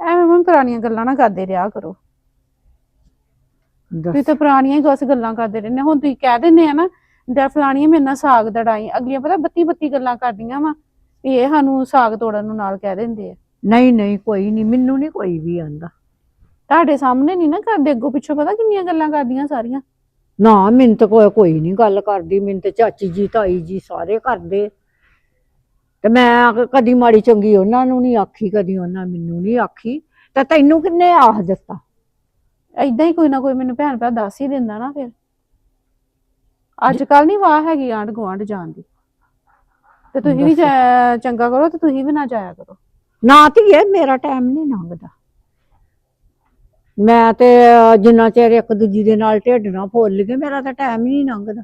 ਐਵੇਂ ਮੈਂ ਪੁਰਾਣੀਆਂ ਗੱਲਾਂ ਨਾ ਕਰਦੇ ਰਿਹਾ ਕਰੋ। ਤੁਸੀਂ ਤਾਂ ਪੁਰਾਣੀਆਂ ਹੀ ਕੁਛ ਗੱਲਾਂ ਕਰਦੇ ਰਹਿੰਦੇ ਹੁਣ ਤੁਸੀਂ ਕਹਿ ਦਿੰਦੇ ਆ ਨਾ ਦਾ ਫਲਾਣੀਆਂ ਮੇਰੇ ਨਾਲ ਸਾਗ ਦੜਾਈ। ਅਗਲੀਆਂ ਪਤਾ ਬੱਤੀ ਬੱਤੀ ਗੱਲਾਂ ਕਰਦੀਆਂ ਵਾ ਵੀ ਇਹ ਸਾਨੂੰ ਸਾਗ ਤੋੜਨ ਨੂੰ ਨਾਲ ਕਹਿ ਦਿੰਦੇ ਆ। ਨਹੀਂ ਨਹੀਂ ਕੋਈ ਨਹੀਂ ਮੈਨੂੰ ਨਹੀਂ ਕੋਈ ਵੀ ਆਂਦਾ ਤੁਹਾਡੇ ਸਾਹਮਣੇ ਨਹੀਂ ਨਾ ਕਰਦੇ ਅੱਗੋਂ ਪਿੱਛੋਂ ਪਤਾ ਕਿੰਨੀਆਂ ਗੱਲਾਂ ਕਰਦੀਆਂ ਸਾਰੀਆਂ? ਨਾ ਮੈਨੂੰ ਤਾਂ ਕੋਈ ਕੋਈ ਨਹੀਂ ਗੱਲ ਕਰਦੀ ਮੈਨੂੰ ਤੇ ਚਾਚੀ ਜੀ ਤਾਈ ਜੀ ਸਾਰੇ ਕਰਦੇ। ਤੇ ਮੈਂ ਕਦੀ ਮਾੜੀ ਚੰਗੀ ਉਹਨਾਂ ਨੂੰ ਨਹੀਂ ਆਖੀ ਕਦੀ ਉਹਨਾਂ ਮੈਨੂੰ ਨਹੀਂ ਆਖੀ। ਤੇ ਤੈਨੂੰ ਕਿੰਨੇ ਆਖ ਦਿੱਤਾ? ਏਦਾਂ ਹੀ ਕੋਈ ਨਾ ਕੋਈ ਮੈਨੂੰ ਭੈਣ ਭਰਾ ਦੱਸ ਹੀ ਦਿੰਦਾ ਨਾ ਫਿਰ। ਅੱਜ ਕੱਲ ਨਹੀਂ ਵਾਹ ਹੈਗੀ ਆਂਢ ਗੁਆਂਢ ਜਾਣ ਦੀ। ਤੇ ਤੁਸੀਂ ਵੀ ਚੰਗਾ ਕਰੋ ਤੇ ਤੁਸੀਂ ਵੀ ਨਾ ਜਾਇਆ ਕਰੋ। ਨਾ ਧੀਏ ਮੇਰਾ ਟਾਈਮ ਨਹੀਂ ਲੰਘਦਾ। ਮੈਂ ਤੇ ਜਿੰਨਾ ਚਿਰ ਇੱਕ ਦੂਜੀ ਦੇ ਨਾਲ ਢਿੱਡ ਨਾ ਫੋਲ ਲਈਏ ਮੇਰਾ ਤਾਂ ਟਾਈਮ ਹੀ ਨਹੀਂ ਲੰਘਦਾ।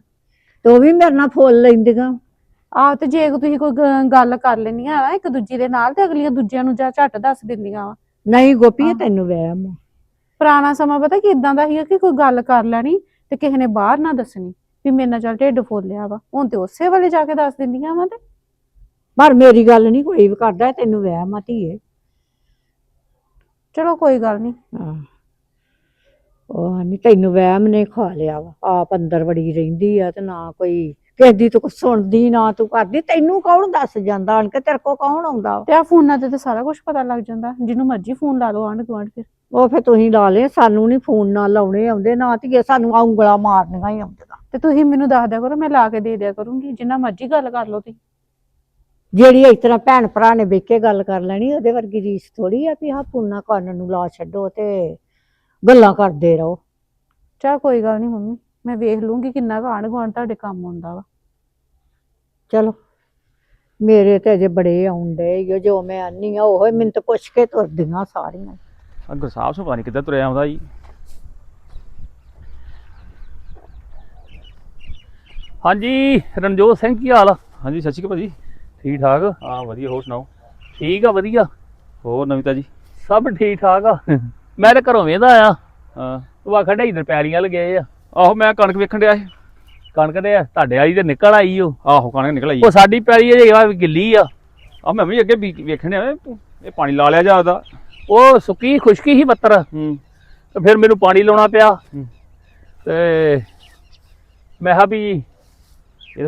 ਤੇ ਉਹ ਵੀ ਮੇਰੇ ਨਾਲ ਫੋਲ ਲੈਂਦੀਆਂ। ਆਹ ਤੇ ਜੇ ਤੁਸੀਂ ਕੋਈ ਗ- ਗੱਲ ਕਰ ਲੈਣੀਆਂ ਆ ਇੱਕ ਦੂਜੀ ਦੇ ਨਾਲ ਤੇ ਅਗਲੀਆਂ ਦੂਜਿਆਂ ਨੂੰ ਜਾ ਝੱਟ ਦੱਸ ਦਿੰਦੀਆਂ ਵਾ। ਨਹੀਂ ਗੋਪੀ ਇਹ। ਤੈਨੂੰ ਵਹਿਮ ਆ। ਪੁਰਾਣਾ ਸਮਾਂ ਪਤਾ ਕਿ ਇਦਾਂ ਦਾ ਸੀਗਾ ਕਿ ਕੋਈ ਗੱਲ ਕਰ ਲੈਣੀ ਤੇ ਕਿਸੇ ਨੇ ਬਾਹਰ ਨਾ ਦੱਸਣੀ ਵੀ ਮੇਰੇ ਨਾਲ ਚੱਲ ਢਿੱਡ ਫੋਲਿਆ ਵਾ। ਹੁਣ ਤੇ ਉਸੇ ਵੇਲੇ ਜਾ ਕੇ ਦੱਸ ਦਿੰਦੀਆਂ ਵਾ ਤੇ। ਪਰ ਮੇਰੀ ਗੱਲ ਨਹੀਂ ਕੋਈ ਵੀ ਕਰਦਾ ਤੈਨੂੰ ਵਹਿਮ ਆ ਧੀਏ। ਚਲੋ ਕੋਈ ਗੱਲ ਨਹੀਂ। ਹਾਂ। ਉਹ ਨਹੀਂ ਤੈਨੂੰ ਵਹਿਮ ਨੇ ਖਾ ਲਿਆ ਵਾ ਆਪ ਅੰਦਰ ਵੜੀ ਰਹਿੰਦੀ ਆ ਤੇ ਨਾ ਕੋਈ ਕਿਸੇ ਦੀ ਤੂੰ ਕੁਛ ਸੁਣਦੀ ਨਾ ਤੂੰ ਕਰਦੀ ਤੈਨੂੰ ਕੌਣ ਦੱਸ ਜਾਂਦਾ ਆਣ ਕੇ ਤੇਰੇ ਕੋ ਕੌਣ ਆਉਂਦਾ ਵਾ? ਤੇ ਆ ਫੋਨਾਂ ਤੇ ਤਾਂ ਸਾਰਾ ਕੁਝ ਪਤਾ ਲੱਗ ਜਾਂਦਾ ਜਿਹਨੂੰ ਮਰਜ਼ੀ ਫੋਨ ਲਾ ਲਓ ਆਂਢ ਗੁਆਂਢ ਫਿਰ। ਉਹ ਫੇ ਤੁਸੀਂ ਲਾ ਲਏ ਸਾਨੂੰ ਨਹੀਂ ਫੋਨ ਨਾਲ ਲਾਉਣੇ ਆਉਂਦੇ ਨਾ ਧੀਏ ਸਾਨੂੰ ਆਹ ਉਂਗਲਾਂ ਮਾਰਨੀਆਂ ਹੀ ਆਉਂਦੀਆਂ। ਤੇ ਤੁਸੀਂ ਮੈਨੂੰ ਦੱਸ ਦਿਆ ਕਰੋ ਮੈਂ ਲਾ ਕੇ ਦੇ ਦਿਆ ਕਰੂੰਗੀ ਜਿੰਨਾ ਮਰਜ਼ੀ ਗੱਲ ਕਰ ਲਓ ਤੁਸੀਂ। ਜਿਹੜੀ ਇਸ ਤਰ੍ਹਾਂ ਭੈਣ ਭਰਾ ਨੇ ਬਹਿ ਕੇ ਗੱਲ ਕਰ ਲੈਣੀ ਉਹਦੇ ਵਰਗੀ ਰੀਸ ਥੋੜੀ ਆ ਵੀ ਆਹ ਫੋਨਾਂ ਕੰਨ ਨੂੰ ਲਾ ਛੱਡੋ ਤੇ ਗੱਲਾਂ ਕਰਦੇ ਰਹੋ। ਚਾ ਕੋਈ ਗੱਲ ਨਹੀਂ ਮੰਮੀ ਮੈਂ ਵੇਖ ਲੂੰਗੀ ਕਿੰਨਾ ਕੁ ਆਂਢ ਗੁਆਂਢ ਤੁਹਾਡੇ ਕੰਮ ਆਉਂਦਾ ਵਾ। ਚਲੋ ਮੇਰੇ ਤੇ ਅਜੇ ਬੜੇ ਆਉਂਦੇ ਜੋ ਮੈਂ ਆਨੀ ਆ ਉਹ ਮੈਨੂੰ ਤਾਂ ਪੁੱਛ ਕੇ ਤੁਰਦੀਆਂ ਸਾਰੀਆਂ। ਆ ਗੁਰਸਾਹਿਬ ਸੁਭਾ ਨਹੀਂ ਕਿੱਦਾਂ ਤੁਰਿਆ ਆਉਂਦਾ ਜੀ ਹਾਂਜੀ ਰਣਜੋਤ ਸਿੰਘ ਕੀ ਹਾਲ ਆ? ਹਾਂਜੀ ਸਤਿ ਸ਼੍ਰੀ ਅਕਾਲ ਭਾਜੀ। ਠੀਕ ਠਾਕ? ਹਾਂ ਵਧੀਆ ਹੋਰ ਸੁਣਾਓ? ਠੀਕ ਆ ਵਧੀਆ। ਹੋਰ ਨਵੀਤਾ ਜੀ ਸਭ ਠੀਕ ਠਾਕ ਆ। ਮੈਂ ਤੇ ਘਰੋਂ ਵੇਂਦਾ ਆ ਹਾਂ। ਤੂੰ ਆਖਣ ਡਿਆ ਇਧਰ ਪੈਲੀਆਂ ਲਗੇ ਆ। ਆਹੋ ਮੈਂ ਕਣਕ ਵੇਖਣ ਡਿਆ ਸੀ। ਕਣਕ ਦੇ ਆ ਤੁਹਾਡੇ ਵਾਲੀ ਤੇ ਨਿਕਲ ਆਈ ਓ। ਆਹੋ ਕਣਕ ਨਿਕਲ ਆਈ। ਉਹ ਸਾਡੀ ਪੈਲੀ ਆ ਗਿੱਲੀ ਆ। ਆ ਮੈਂ ਵੀ ਅੱਗੇ ਵੇਖਣ ਡਿਆ ਇਹ ਪਾਣੀ ਲਾ ਲਿਆ ਜਾ ਉਹਦਾ ਉਹ ਸੁੱਕੀ ਖੁਸ਼ਕੀ ਹੀ ਬੱਤਰ ਹੂੰ। ਤੇ ਫਿਰ ਮੈਨੂੰ ਪਾਣੀ ਲਾਉਣਾ ਪਿਆ। ਹੂੰ। ਤੇ ਮੈਂ ਕਿਹਾ ਵੀ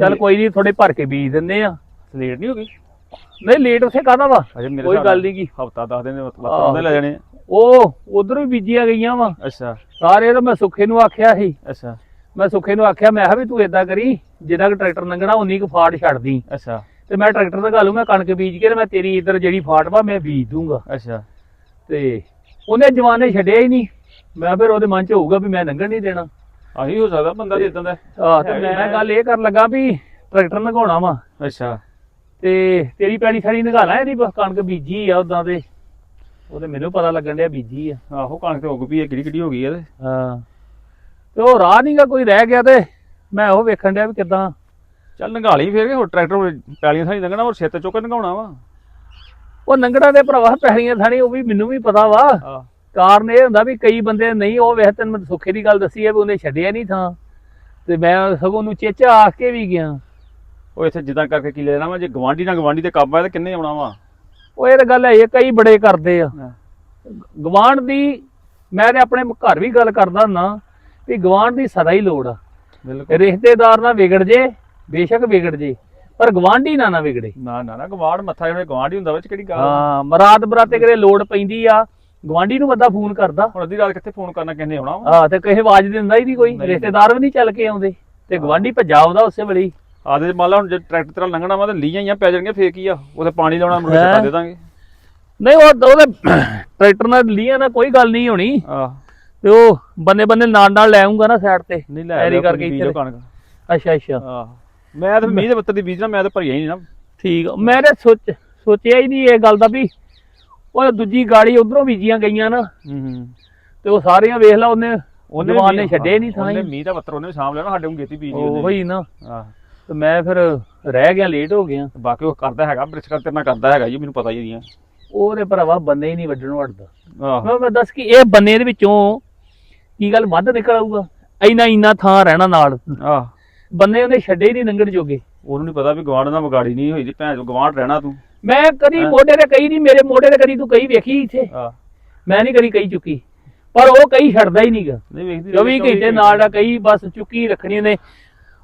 ਚੱਲ ਕੋਈ ਨਹੀਂ ਥੋੜੇ ਭਰ ਕੇ ਬੀਜ ਦਿੰਦੇ ਆ। ਲੇਟ ਨਹੀਂ ਹੋ ਗਈ? ਨਹੀਂ ਲੇਟ ਉਸੇ ਕਾਹਦਾ ਵਾ? ਅਜੇ ਮੇਰੇ ਕੋਈ ਗੱਲ ਨੀ ਗੀ। ਹਫਤਾ ਦਸ ਦਿਨ ਮਤਲਬ। ਆਉਂਦੇ ਲੈ ਜਾਣੇ ਆ। ਉਹ ਉਧਰ ਵੀ ਬੀਜੀਆਂ ਗਈਆਂ ਵਾ। ਅੱਛਾ। ਸਾਰੇ ਤਾਂ ਮੈਂ ਸੁੱਖੇ ਨੂੰ ਆਖਿਆ ਸੀ। ਅੱਛਾ। ਮੈਂ ਸੁੱਖੇ ਨੂੰ ਆਖਿਆ ਮੈਂ ਕਿਹਾ ਵੀ ਤੂੰ ਏਦਾਂ ਕਰੀ ਜਿੰਨਾ ਕੁ ਟਰੈਕਟਰ ਲੰਘਣਾ ਉਨੀ ਕੁ ਫਾੜ ਛੱਡਦੀ ਅੱਛਾ। ਤੇ ਮੈਂ ਟਰੈਕਟਰ ਤੇ ਘਾਲੂ ਮੈਂ ਕਣਕ ਬੀਜ ਕੇ ਤੇ ਮੈਂ ਤੇਰੀ ਇੱਧਰ ਜਿਹੜੀ ਫਾੜ ਵਾ ਮੈਂ ਬੀਜ ਦੂੰਗਾ। ਅੱਛਾ। ਤੇ ਉਹਨੇ ਜਵਾਨੇ ਛੱਡਿਆ ਹੀ ਨਹੀਂ। ਮੈਂ ਫਿਰ ਉਹਦੇ ਮਨ 'ਚ ਹੋਊਗਾ ਵੀ ਮੈਂ ਲੰਘਣ ਨਹੀਂ ਦੇਣਾ। ਆਹੀ ਹੋ ਸਕਦਾ ਬੰਦਾ ਇਦਾਂ ਦਾ ਆਹ ਤੇ ਮੈਂ ਗੱਲ ਇਹ ਕਰਨ ਲੱਗਾ ਵੀ ਟਰੈਕਟਰ ਲੰਘਾਉਣਾ ਵਾ। ਅੱਛਾ। ਤੇ ਤੇਰੀ ਪੈਣੀ ਸਾਰੀ ਨਗਾਲਾ ਇਹਦੀ ਬਸ ਕਣਕ ਬੀਜੀ ਆ ਉਦਾਂ ਤੇ। ਉਹਦੇ ਮੈਨੂੰ ਪਤਾ ਲੱਗਣ ਡਿਆ ਬੀਜੀ ਆ। ਆਹੋ ਕਣਕ ਤੇ ਉੱਗ ਪਈ ਹੈ ਕਿਹੜੀ ਕਿਹੜੀ ਹੋ ਗਈ ਹੈ ਤੇ। ਹਾਂ। ਤੇ ਉਹ ਰਾਹ ਨਹੀਂਗਾ ਕੋਈ ਰਹਿ ਗਿਆ ਤੇ ਮੈਂ ਉਹ ਵੇਖਣ ਡਿਆ ਵੀ ਕਿਦਾਂ। ਚੱਲ ਨੰਗਾ ਲਈ ਫੇਰ ਕਿ ਹੋਰ ਟਰੈਕਟਰ ਪੈਲੀਆਂ ਸਾਰੀ ਲੰਘਣਾ ਹੋਰ ਛੇਤ ਚੁੱਕ ਕੇ ਨੰਗਾਉਣਾ ਵਾ। ਉਹ ਨੰਗੜਾ ਦੇ ਭਰਾਵਾ ਪੈਣੀਆਂ ਥਾਣੀ ਉਹ ਵੀ ਮੈਨੂੰ ਵੀ ਪਤਾ ਵਾ। ਆਹ। ਕਾਰਨ ਇਹ ਹੁੰਦਾ ਵੀ ਕਈ ਬੰਦੇ ਨਹੀਂ ਉਹ ਵੇਖ ਤੈਨੂੰ ਮੈਂ ਸੁੱਖੇ ਦੀ ਗੱਲ ਦੱਸੀ ਹੈ ਵੀ ਉਹਨੇ ਛੱਡਿਆ ਨਹੀਂ ਥਾਂ। ਤੇ ਮੈਂ ਸਗੋਂ ਉਹਨੂੰ ਚੇਚਾ ਆਖ ਕੇ ਵੀ ਗਿਆ। ਉਹ ਇੱਥੇ ਜਿੱਦਾਂ ਕਰਕੇ ਕੀ ਲੈਣਾ ਵਾ ਜੇ ਗਵਾਂਢੀ ਨਾਲ ਗਵਾਂਢੀ ਤੇ ਕੰਮ ਆਇਆ ਤਾਂ ਕਿੰਨੇ ਆਉਣਾ ਵਾ ਉਹ ਇਹ ਤਾਂ ਗੱਲ ਹੈ ਇਹ ਕਈ ਬੜੇ ਕਰਦੇ ਆ ਹਾਂ। ਗਵਾਂਢ ਦੀ ਮੈਂ ਤੇ ਆਪਣੇ ਘਰ ਵੀ ਗੱਲ ਕਰਦਾ ਹੁੰਦਾ ਵੀ ਗਵਾਂਢ ਦੀ ਸਦਾ ਹੀ ਲੋੜ ਆ ਬਿਲਕੁਲ ਰਿਸ਼ਤੇਦਾਰ ਨਾ ਵਿਗੜ ਜੇ ਬੇਸ਼ੱਕ ਵਿਗੜ ਜੇ ਪਰ ਗਵਾਂਢੀ ਨਾ ਨਾ ਵਿਗੜੇ ਨਾ ਨਾ ਨਾ ਗਵਾਂਢ ਮੱਥਾ ਜਿਹੜੇ ਗਵਾਂਢੀ ਹੁੰਦਾ ਵਿੱਚ ਕਿਹੜੀ ਗੱਲ? ਹਾਂ ਮਰਾਦ ਬਰਾਤੇ ਕਿਤੇ ਲੋੜ ਪੈਂਦੀ ਆ ਗਵਾਂਢੀ ਨੂੰ ਬੰਦਾ ਫੋਨ ਕਰਦਾ ਹੁਣ ਅੱਧੀ ਰਾਤ ਕਿੱਥੇ ਫੋਨ ਕਰਨਾ ਕਿਸੇ ਨੇ ਆਉਣਾ ਆ ਤੇ ਕਿਸੇ ਆਵਾਜ਼ ਦਿੰਦਾ ਹੀ ਨਹੀਂ ਕੋਈ। ਰਿਸ਼ਤੇਦਾਰ ਵੀ ਨਹੀਂ ਚੱਲ ਕੇ ਆਉਂਦੇ ਤੇ ਗਵਾਂਢੀ ਭੱਜਾ ਆਉਂਦਾ ਉਸੇ ਵੇਲੇ ਹੀ। ਆਦੇ ਮੰਨ ਲਾ ਹੁਣ ਜੇ ਟਰੈਕਟਰ ਤੇਰਾ ਲੰਘਣਾ ਵਾ ਤੇ ਲੀਆਂ ਹੀ ਆ ਪੈ ਜਾਣਗੇ ਫੇਰ ਕੀ ਆ? ਉਹਦੇ ਪਾਣੀ ਲਾਉਣਾ ਹੈਂ? ਕਰ ਦੇ ਦਾਂਗੇ ਨਹੀਂ ਉਹ ਉਹਦੇ ਟਰੈਕਟਰ ਨਾਲ ਲੀਆਂ ਨਾਲ ਕੋਈ ਗੱਲ ਨਹੀਂ ਹੋਣੀ। ਆਹ। ਤੇ ਉਹ ਬੰਨੇ ਬੰਨੇ ਨਾਲ ਨਾਲ ਲੈ ਆਉਂਗਾ ਨਾ ਸਾਈਡ ਤੇ। ਨਹੀਂ ਲੈ ਐਰੀ ਕਰਕੇ ਬੀਜ ਇੱਥੇ ਕਣਕ। ਅੱਛਾ ਅੱਛਾ। ਆਹ। ਮੈਂ ਤਾਂ ਮੀਂਹ ਦੇ ਬੱਤਰ ਦੀ ਬੀਜਣਾ ਮੈਂ ਤਾਂ ਭਰੀਆ ਹੀ ਨਹੀਂ ਨਾ। ਠੀਕ ਆ। ਮੈਂ ਤੇ ਸੋਚ ਸੋਚਿਆ ਹੀ ਨਹੀਂ ਇਹ ਗੱਲ ਦਾ ਵੀ ਉਹ ਦੂਜੀ ਗਾੜੀ ਉਧਰੋਂ ਬੀਜੀਆਂ ਗਈਆਂ ਨਾ। ਹੂੰ ਤੇ ਉਹ ਸਾਰੀਆਂ ਵੇਖ ਲਾ ਉਹਨੇ ਉਹਨੇ ਜਵਾਨ ਨੇ ਛੱਡੇ ਨਹੀਂ ਥਾਂ ਉਹਨੇ ਮੀਂਹ ਦਾ ਬੱਤਰ ਉਹਨੇ ਸਾਂਭ ਲਿਆ ਨਾ ਸਾਡੇ ਨੂੰ ਗੇਤੀ ਬੀਜ ਉਹ ਹੀ ਨਾ। ਆਹ। ਤੇ ਮੈਂ ਫਿਰ ਰਹਿ ਗਿਆ ਲੇਟ ਹੋ ਗਿਆ। ਬਾਕੀ ਉਹ ਕਰਦਾ ਹੈਗਾ ਬ੍ਰਿਸ਼ ਕਰ ਤੇ ਮੈਂ ਕਰਦਾ ਹੈਗਾ ਜੀ ਮੈਨੂੰ ਪਤਾ ਹੀ ਨਹੀਂ ਉਹਦੇ ਭਰਾਵਾ ਬੰਦੇ ਹੀ ਨਹੀਂ ਵੱਢਣੋਂ ਹਟਦਾ। ਮੈਂ ਮੈਂ ਦੱਸ ਕਿ ਇਹ ਬੰਨੇ ਦੇ ਵਿੱਚੋਂ ਕੀ ਗੱਲ ਵੱਧ ਨਿਕਲ ਆਊਗਾ? ਇੰਨਾ ਇੰਨਾ ਥਾਂ ਰਹਿਣਾ ਨਾਲ। ਆਹ। ਬੰਦੇ ਉਹਨੇ ਛੱਡੇ ਹੀ ਨਹੀਂ ਲੰਘਣ ਜੋਗੇ। ਉਹਨੂੰ ਨਹੀਂ ਪਤਾ ਵੀ ਗਵਾਂਢ ਨਾਲ ਵਿਗਾੜੀ ਨਹੀਂ ਹੋਈ ਦੀ ਭੈਣ ਚੋ ਗਵਾਂਢ ਰਹਿਣਾ ਤੂੰ। ਮੈਂ ਕਦੀ? ਮੋਢੇ ਤੇ ਕਈ ਨਹੀਂ ਮੇਰੇ ਮੋਢੇ ਤੇ ਕਦੀ ਤੂੰ ਕਈ ਵੇਖੀ ਇੱਥੇ। ਮੈਂ ਨਹੀਂ ਕਦੀ ਕਈ ਚੁੱਕੀ। ਪਰ ਉਹ ਕਈ ਛੱਡਦਾ ਹੀ ਨਹੀਂਗਾ ਨਹੀਂ ਵੇਖਦੀ 24 ਘੰਟੇ ਨਾਲ ਦਾ ਕਈ ਬਸ ਚੁੱਕੀ ਰੱਖਣੀ ਨੇ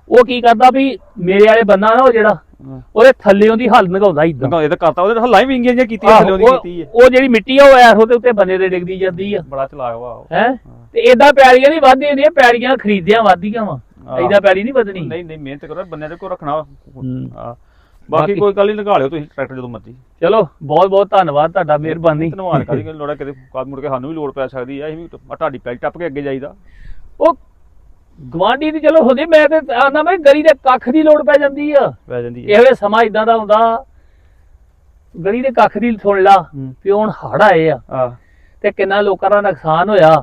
ਉਹ ਕੀ ਕਰਦਾ ਵੀ ਮੇਰੇ ਵਾਲੇ ਬੰਦਾ ਨਾ ਉਹ ਜਿਹੜਾ। ਉਹਦੇ ਥੱਲੇੋਂ ਦੀ ਹੱਲ ਨਗਾਉਂਦਾ ਇਦਾਂ ਇਹ ਤਾਂ ਕਰਤਾ ਉਹਦੇ ਹੱਲਾਂ ਹੀ ਵਿੰਗੀਆਂ ਜਿਹੀਆਂ ਕੀਤੀਆਂ ਥੱਲੇ ਉਹਦੀ ਕੀਤੀ ਹੈ ਉਹ ਜਿਹੜੀ ਮਿੱਟੀ ਆ ਉਹ ਐਸੋ ਤੇ ਉੱਤੇ ਬੰਦੇ ਦੇ ਡਿੱਗਦੀ ਜਾਂਦੀ ਆ। ਬੜਾ ਚਲਾਕ ਵਾ ਉਹ। ਹੈ? ਤੇ ਏਦਾਂ ਪੈੜੀਆਂ ਨਹੀਂ ਵੱਧਦੀਆਂ ਹੁੰਦੀਆਂ ਪੈੜੀਆਂ ਖਰੀਦਿਆਂ ਵੱਧਦੀਆਂ ਵਾ। ਏਦਾਂ ਪੈੜੀ ਨਹੀਂ ਵਧਣੀ। ਨਹੀਂ ਨਹੀਂ ਮਿਹਨਤ ਕਰੋ ਬੰਦਿਆਂ ਦੇ ਕੋਲ ਰੱਖਣਾ ਵਾ। ਹੂੰ। ਹਾਂ ਬਾਕੀ ਕੋਈ ਗੱਲ ਨਹੀਂ ਲਗਾ ਲਿਓ ਤੁਸੀਂ ਟਰੈਕਟਰ ਜਦੋਂ ਮਰਜ਼ੀ। ਚਲੋ ਬਹੁਤ ਬਹੁਤ ਧੰਨਵਾਦ ਤੁਹਾਡਾ ਮਿਹਰਬਾਨੀ। ਧੰਨਵਾਦ ਕਰੀ ਕਿ ਲੋੜਾ ਕਿਤੇ ਕਾਦ ਮੁੜ ਕੇ ਸਾਨੂੰ ਵੀ ਲੋੜ ਪੈ ਸਕਦੀ ਹੈ ਅਸੀਂ ਵੀ ਤੁਹਾਡੀ ਪੈਲੀ ਟੱਪ ਕੇ ਅੱਗੇ ਜਾਈਦਾ। ਉਹ ਗਵਾਂਢੀ ਦੀ ਚਲੋ ਹੁੰਦੀ ਮੈਂ ਤੇ ਆਨਾ ਮੈਂ ਗਲੀ ਦੇ ਕੱਖ ਦੀ ਲੋੜ ਪੈ ਜਾਂਦੀ ਆ। ਪੈ ਜਾਂਦੀ ਹੈ ਇਹੋ ਸਮਾਂ ਇਦਾਂ ਦਾ ਹੁੰਦਾ ਗਲੀ ਦੇ ਕੱਖ ਦੀ ਸੁਣ ਲਾ। ਵੀ ਹੁਣ ਹੜ ਆਏ ਆ। ਤੇ ਕਿੰਨਾ ਲੋਕਾਂ ਦਾ ਨੁਕਸਾਨ ਹੋਇਆ।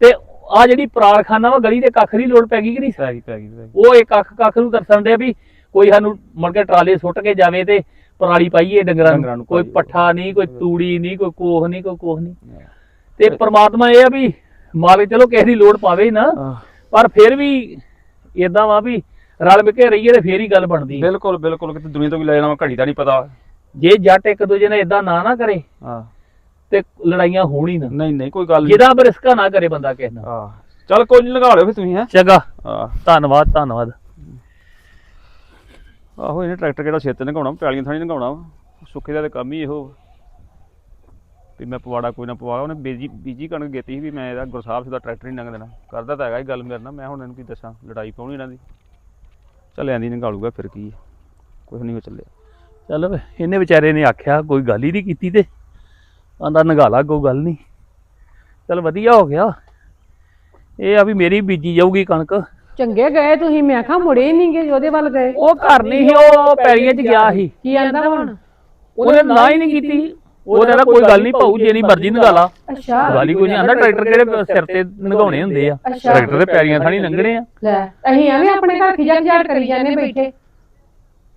ਤਾਂ ਆ ਜਿਹੜੀ ਪਰਾਲਖਾਨਾ ਵਾ ਗਲੀ ਦੇ ਕੱਖ ਦੀ ਲੋੜ ਪੈ ਗਈ ਕਿ ਨਹੀਂ? ਪੈ ਗਈ ਪੈ ਗਈ ਉਹ ਇੱਕ ਅੱਖ ਕੱਖ ਨੂੰ ਤਰਸਣ ਦੇ ਵੀ ਕੋਈ ਸਾਨੂੰ ਮੁੜ ਕੇ ਟਰਾਲੇ ਸੁੱਟ ਕੇ ਜਾਵੇ ਤੇ ਪਰਾਲੀ ਪਾਈਏ ਡੰਗਰਾਂ ਡੰਗਰਾਂ ਨੂੰ ਕੋਈ। ਪੱਠਾ ਨਹੀਂ ਕੋਈ ਤੂੜੀ ਨਹੀਂ ਕੋਈ ਕੋਹ ਨਹੀਂ ਕੋਈ ਕੋਹ ਨਹੀਂ। ਤੇ ਪ੍ਰਮਾਤਮਾ ਇਹ ਆ ਵੀ ਮਾਲਕ ਚਲੋ ਕਿਸੇ ਦੀ ਲੋੜ ਪਾਵੇ ਨਾ। ਪਰ ਫਿਰ ਵੀ ਇਦਾਂ ਵਾ ਵੀ ਰਲ ਮਿਲ ਕੇ ਰਹੀਏ ਤੇ ਫੇਰ ਹੀ ਗੱਲ ਬਣਦੀ ਹੈ। ਬਿਲਕੁਲ ਬਿਲਕੁਲ ਕਿਤੇ ਦੁਨੀਆ ਤੋਂ ਵੀ ਲੈ ਜਾਣਾ ਘੜੀ ਦਾ ਨਹੀਂ ਪਤਾ। ਜੇ ਜੱਟ ਇੱਕ ਦੂਜੇ ਨਾਲ ਇਦਾਂ ਨਾ ਨਾ ਕਰੇ ਹਾਂ। ਤੇ ਲੜਾਈਆਂ ਹੋਣ ਹੀ ਨਾ। ਨਹੀਂ ਨਹੀਂ ਕੋਈ ਗੱਲ ਨਹੀਂ। ਜਿਹਦਾ ਬਰਿਸਕਾ ਨਾ ਕਰੇ ਬੰਦਾ ਕਿਸੇ ਨਾਲ। ਹਾਂ। ਚੱਲ ਕੋਈ ਨਹੀਂ ਲਗਾ ਲਿਓ ਫਿਰ ਤੁਸੀਂ ਹੈ। ਚੰਗਾ। ਹਾਂ। ਧੰਨਵਾਦ ਧੰਨਵਾਦ। ਆਹੋ ਇਹਨੇ ਟਰੈਕਟਰ ਕਿਹੜਾ ਛੇਤ ਨਗਾਉਣਾ ਪੈਲੀਆਂ ਥਾਣੀ ਨਗਾਉਣਾ ਵਾ। ਸੁੱਖੇ ਦਾ ਤੇ ਕੰਮ ਹੀ ਇਹੋ। ਵੀ ਮੈਂ ਪਵਾੜਾ ਕੋਈ ਨਾ ਪਵਾ ਉਹਨੇ ਬੀਜੀ ਬੀਜੀ ਕਣਕ ਗੇਤੀ ਸੀ ਵੀ ਮੈਂ ਇਹਦਾ ਗੁਰਸਾਹਿਬ ਦਾ ਟਰੈਕਟਰ ਨਹੀਂ ਲੰਘ ਦੇਣਾ ਕਰਦਾ ਤਾਂ ਹੈਗਾ ਇਹ ਗੱਲ ਮੇਰੇ ਨਾਲ। ਮੈਂ ਹੁਣ ਇਹਨੂੰ ਕੀ ਦੱਸਾਂ ਲੜਾਈ ਪਾਉਣੀ ਇਹਨਾਂ ਦੀ ਚੱਲ ਆਂਦੀ ਨਗਾਲੂਗਾ ਫਿਰ ਕੀ। ਕੁਛ ਨਹੀਂ ਹੋ ਚੱਲਿਆ। ਚੱਲ ਵੇ, ਇਹਨੇ ਵਿਚਾਰੇ ਨੇ ਆਖਿਆ ਕੋਈ ਗੱਲ ਹੀ ਨਹੀਂ ਕੀਤੀ ਤੇ। ਆਂਦਾ ਨਗਾਲਾ ਕੋਈ ਗੱਲ ਨਹੀਂ। ਚੱਲ ਵਧੀਆ ਹੋ ਗਿਆ। ਇਹ ਆ ਵੀ ਮੇਰੀ ਬੀਜੀ ਜਾਊਗੀ ਕਣਕ। ਚੰਗੇ ਗਏ ਤੁਸੀਂ ਮੈਂ ਕਿਹਾ ਮੁੜੇ ਨਹੀਂ ਗਏ ਉਹਦੇ ਵੱਲ ਗਏ। ਉਹ ਘਰ ਨਹੀਂ ਸੀ ਉਹ ਪੈਲੀਆਂ 'ਚ ਗਿਆ ਸੀ। ਕੀ ਆਂਦਾ ਹੁਣ? ਉਹਨੇ ਨਾ ਹੀ ਨਹੀਂ ਕੀਤੀ। ਉਹ ਕਹਿੰਦਾ ਕੋਈ ਗੱਲ ਨਹੀਂ ਭਾਊ ਜੇ ਨਹੀਂ ਮਰਜ਼ੀ ਨਗਾਲਾ ਅੱਛਾ। ਗੱਲ ਹੀ ਕੋਈ ਨਹੀਂ ਆਂਦਾ ਟਰੈਕਟਰ ਕਿਹੜੇ ਸਿਰ ਤੇ ਨਗਾਉਣੇ ਹੁੰਦੇ ਆ? ਅੱਛਾ। ਟਰੈਕਟਰ ਦੇ ਪੈਲੀਆਂ ਥਾਣੀ ਲੰਘਣੇ ਆ। ਲੈ ਅਸੀਂ ਐਵੇਂ ਆਪਣੇ ਘਰ ਖਿਜਾ ਖਿਜਾੜ ਕਰੀ ਜਾਂਦੇ ਬੈਠੇ।